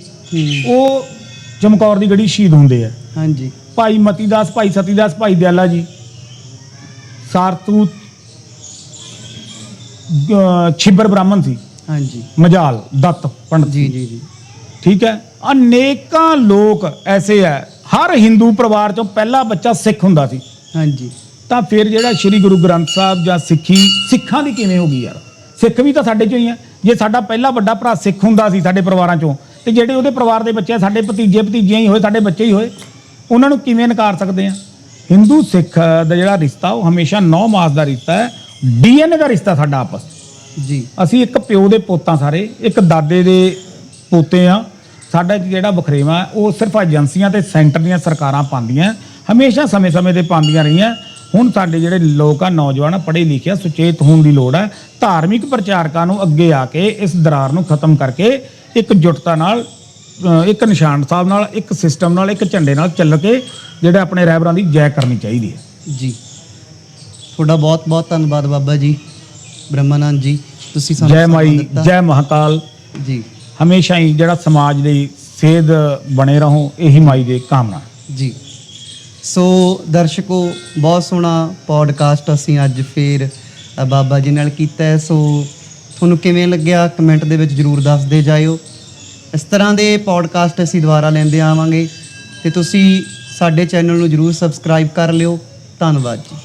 S1: ਉਹ ਚਮਕੌਰ ਦੀ ਗੜੀ ਸ਼ਹੀਦ ਹੁੰਦੇ ਆ।
S2: ਹਾਂਜੀ।
S1: ਭਾਈ ਮਤੀਦਾਸ ਭਾਈ ਸਤੀਦਾਸ ਭਾਈ ਦਿਆਲਾ ਜੀ ਸਾਰਤੂਤ ਅਹ ਛਿੱਬਰ ਬ੍ਰਾਹਮਣ ਸੀ।
S2: ਹਾਂਜੀ।
S1: ਮਜਾਲ ਦੱਤ ਪੰਡਤ
S2: ਜੀ। ਜੀ ਜੀ।
S1: ਠੀਕ ਹੈ? ਅਨੇਕਾਂ ਲੋਕ ਐਸੇ ਹੈ ਹਰ ਹਿੰਦੂ ਪਰਿਵਾਰ ਚੋਂ ਪਹਿਲਾ ਬੱਚਾ ਸਿੱਖ ਹੁੰਦਾ ਸੀ।
S2: ਹਾਂਜੀ।
S1: ਤਾਂ ਫਿਰ ਜਿਹੜਾ ਸ੍ਰੀ ਗੁਰੂ ਗ੍ਰੰਥ ਸਾਹਿਬ ਜਾਂ ਸਿੱਖੀ ਸਿੱਖਾਂ ਦੀ ਕਿਵੇਂ ਹੋ ਗਈ ਯਾਰ? ਸਿੱਖ ਵੀ ਤਾਂ ਸਾਡੇ ਚੋਂ ਹੀ ਆ। ਜੇ ਸਾਡਾ ਪਹਿਲਾ ਵੱਡਾ ਭਰਾ ਸਿੱਖ ਹੁੰਦਾ ਸੀ ਸਾਡੇ ਪਰਿਵਾਰਾਂ ਚੋਂ ਤੇ ਜਿਹੜੇ ਉਹਦੇ ਪਰਿਵਾਰ ਦੇ ਬੱਚੇ ਸਾਡੇ ਭਤੀਜੇ ਭਤੀਜੀਆਂ ਹੀ ਹੋਏ ਸਾਡੇ ਬੱਚੇ ਹੀ ਹੋਏ ਉਹਨਾਂ ਨੂੰ ਕਿਵੇਂ ਨਕਾਰ ਸਕਦੇ ਆ? ਹਿੰਦੂ ਸਿੱਖ ਦਾ ਜਿਹੜਾ ਰਿਸ਼ਤਾ ਉਹ ਹਮੇਸ਼ਾ 9 ਮਾਸ ਦਾ ਰਿਸ਼ਤਾ ਹੈ। ਡੀਐਨਏ ਦਾ ਰਿਸ਼ਤਾ ਸਾਡਾ ਆਪਸ।
S2: ਜੀ।
S1: ਅਸੀਂ ਇੱਕ ਪਿਓ ਦੇ ਪੋਤਾਂ ਸਾਰੇ ਇੱਕ ਦਾਦੇ ਦੇ ਪੋਤੇ ਆ ਸਾਡਾ ਜਿਹੜਾ ਬਖਰੇਵਾ ਉਹ ਸਿਰਫ ਏਜੰਸੀਆਂ ਤੇ ਸੈਂਟਰ ਦੀਆਂ ਸਰਕਾਰਾਂ ਪਾਉਂਦੀਆਂ ਹਮੇਸ਼ਾ ਸਮੇਂ-ਸਮੇਂ ਤੇ ਪਾਉਂਦੀਆਂ ਰਹੀਆਂ। ਹੁਣ ਸਾਡੇ ਜਿਹੜੇ ਲੋਕ ਆ ਨੌਜਵਾਨ ਪੜ੍ਹੇ ਲਿਖੇ ਆ ਸੁਚੇਤ ਹੋਣ ਦੀ ਲੋੜ ਹੈ ਧਾਰਮਿਕ ਪ੍ਰਚਾਰਕਾਂ ਨੂੰ ਅੱਗੇ ਆ ਕੇ ਇਸ ਦਰਾਰ ਨੂੰ ਖਤਮ ਕਰਕੇ ਇੱਕ ਜੁਟਤਾ ਨਾਲ ਇੱਕ ਨਿਸ਼ਾਨ ਸਾਹਿਬ ਨਾਲ ਇੱਕ ਸਿਸਟਮ ਨਾਲ ਇੱਕ ਝੰਡੇ ਨਾਲ ਚੱਲ ਕੇ ਜਿਹੜੇ ਆਪਣੇ ਰਹਿਬਰਾਂ ਦੀ ਜੈ ਕਰਨੀ ਚਾਹੀਦੀ ਹੈ।
S2: ਜੀ। ਤੁਹਾਡਾ ਬਹੁਤ ਬਹੁਤ ਧੰਨਵਾਦ ਬਾਬਾ ਜੀ ਬ੍ਰਹਮਾਨੰਦ ਜੀ। ਤੁਸੀਂ ਸਾਨੂੰ
S1: ਜੈ ਮਾਈ। ਜੈ ਮਹਾਕਾਲ।
S2: ਜੀ।
S1: ਹਮੇਸ਼ਾ ਹੀ ਜਿਹੜਾ ਸਮਾਜ ਲਈ ਸੇਧ ਬਣੇ ਰਹੋ, ਇਹੀ ਮਾਈ ਦੀ ਕਾਮਨਾ
S2: ਜੀ। ਸੋ ਦਰਸ਼ਕੋ, ਬਹੁਤ ਸੋਹਣਾ ਪੋਡਕਾਸਟ ਅਸੀਂ ਅੱਜ ਫੇਰ ਬਾਬਾ ਜੀ ਨਾਲ ਕੀਤਾ ਹੈ। ਸੋ ਤੁਹਾਨੂੰ ਕਿਵੇਂ ਲੱਗਿਆ? ਕਮੈਂਟ ਦੇ ਵਿੱਚ ਜਰੂਰ ਦੱਸਦੇ ਜਾਇਓ। ਇਸ ਤਰ੍ਹਾਂ ਦੇ ਪੋਡਕਾਸਟ ਅਸੀਂ ਦੁਬਾਰਾ ਲੈਂਦੇ ਆਵਾਂਗੇ। ਤੇ ਤੁਸੀਂ ਸਾਡੇ ਚੈਨਲ ਨੂੰ ਜਰੂਰ ਸਬਸਕ੍ਰਾਈਬ ਕਰ ਲਿਓ। ਧੰਨਵਾਦ ਜੀ।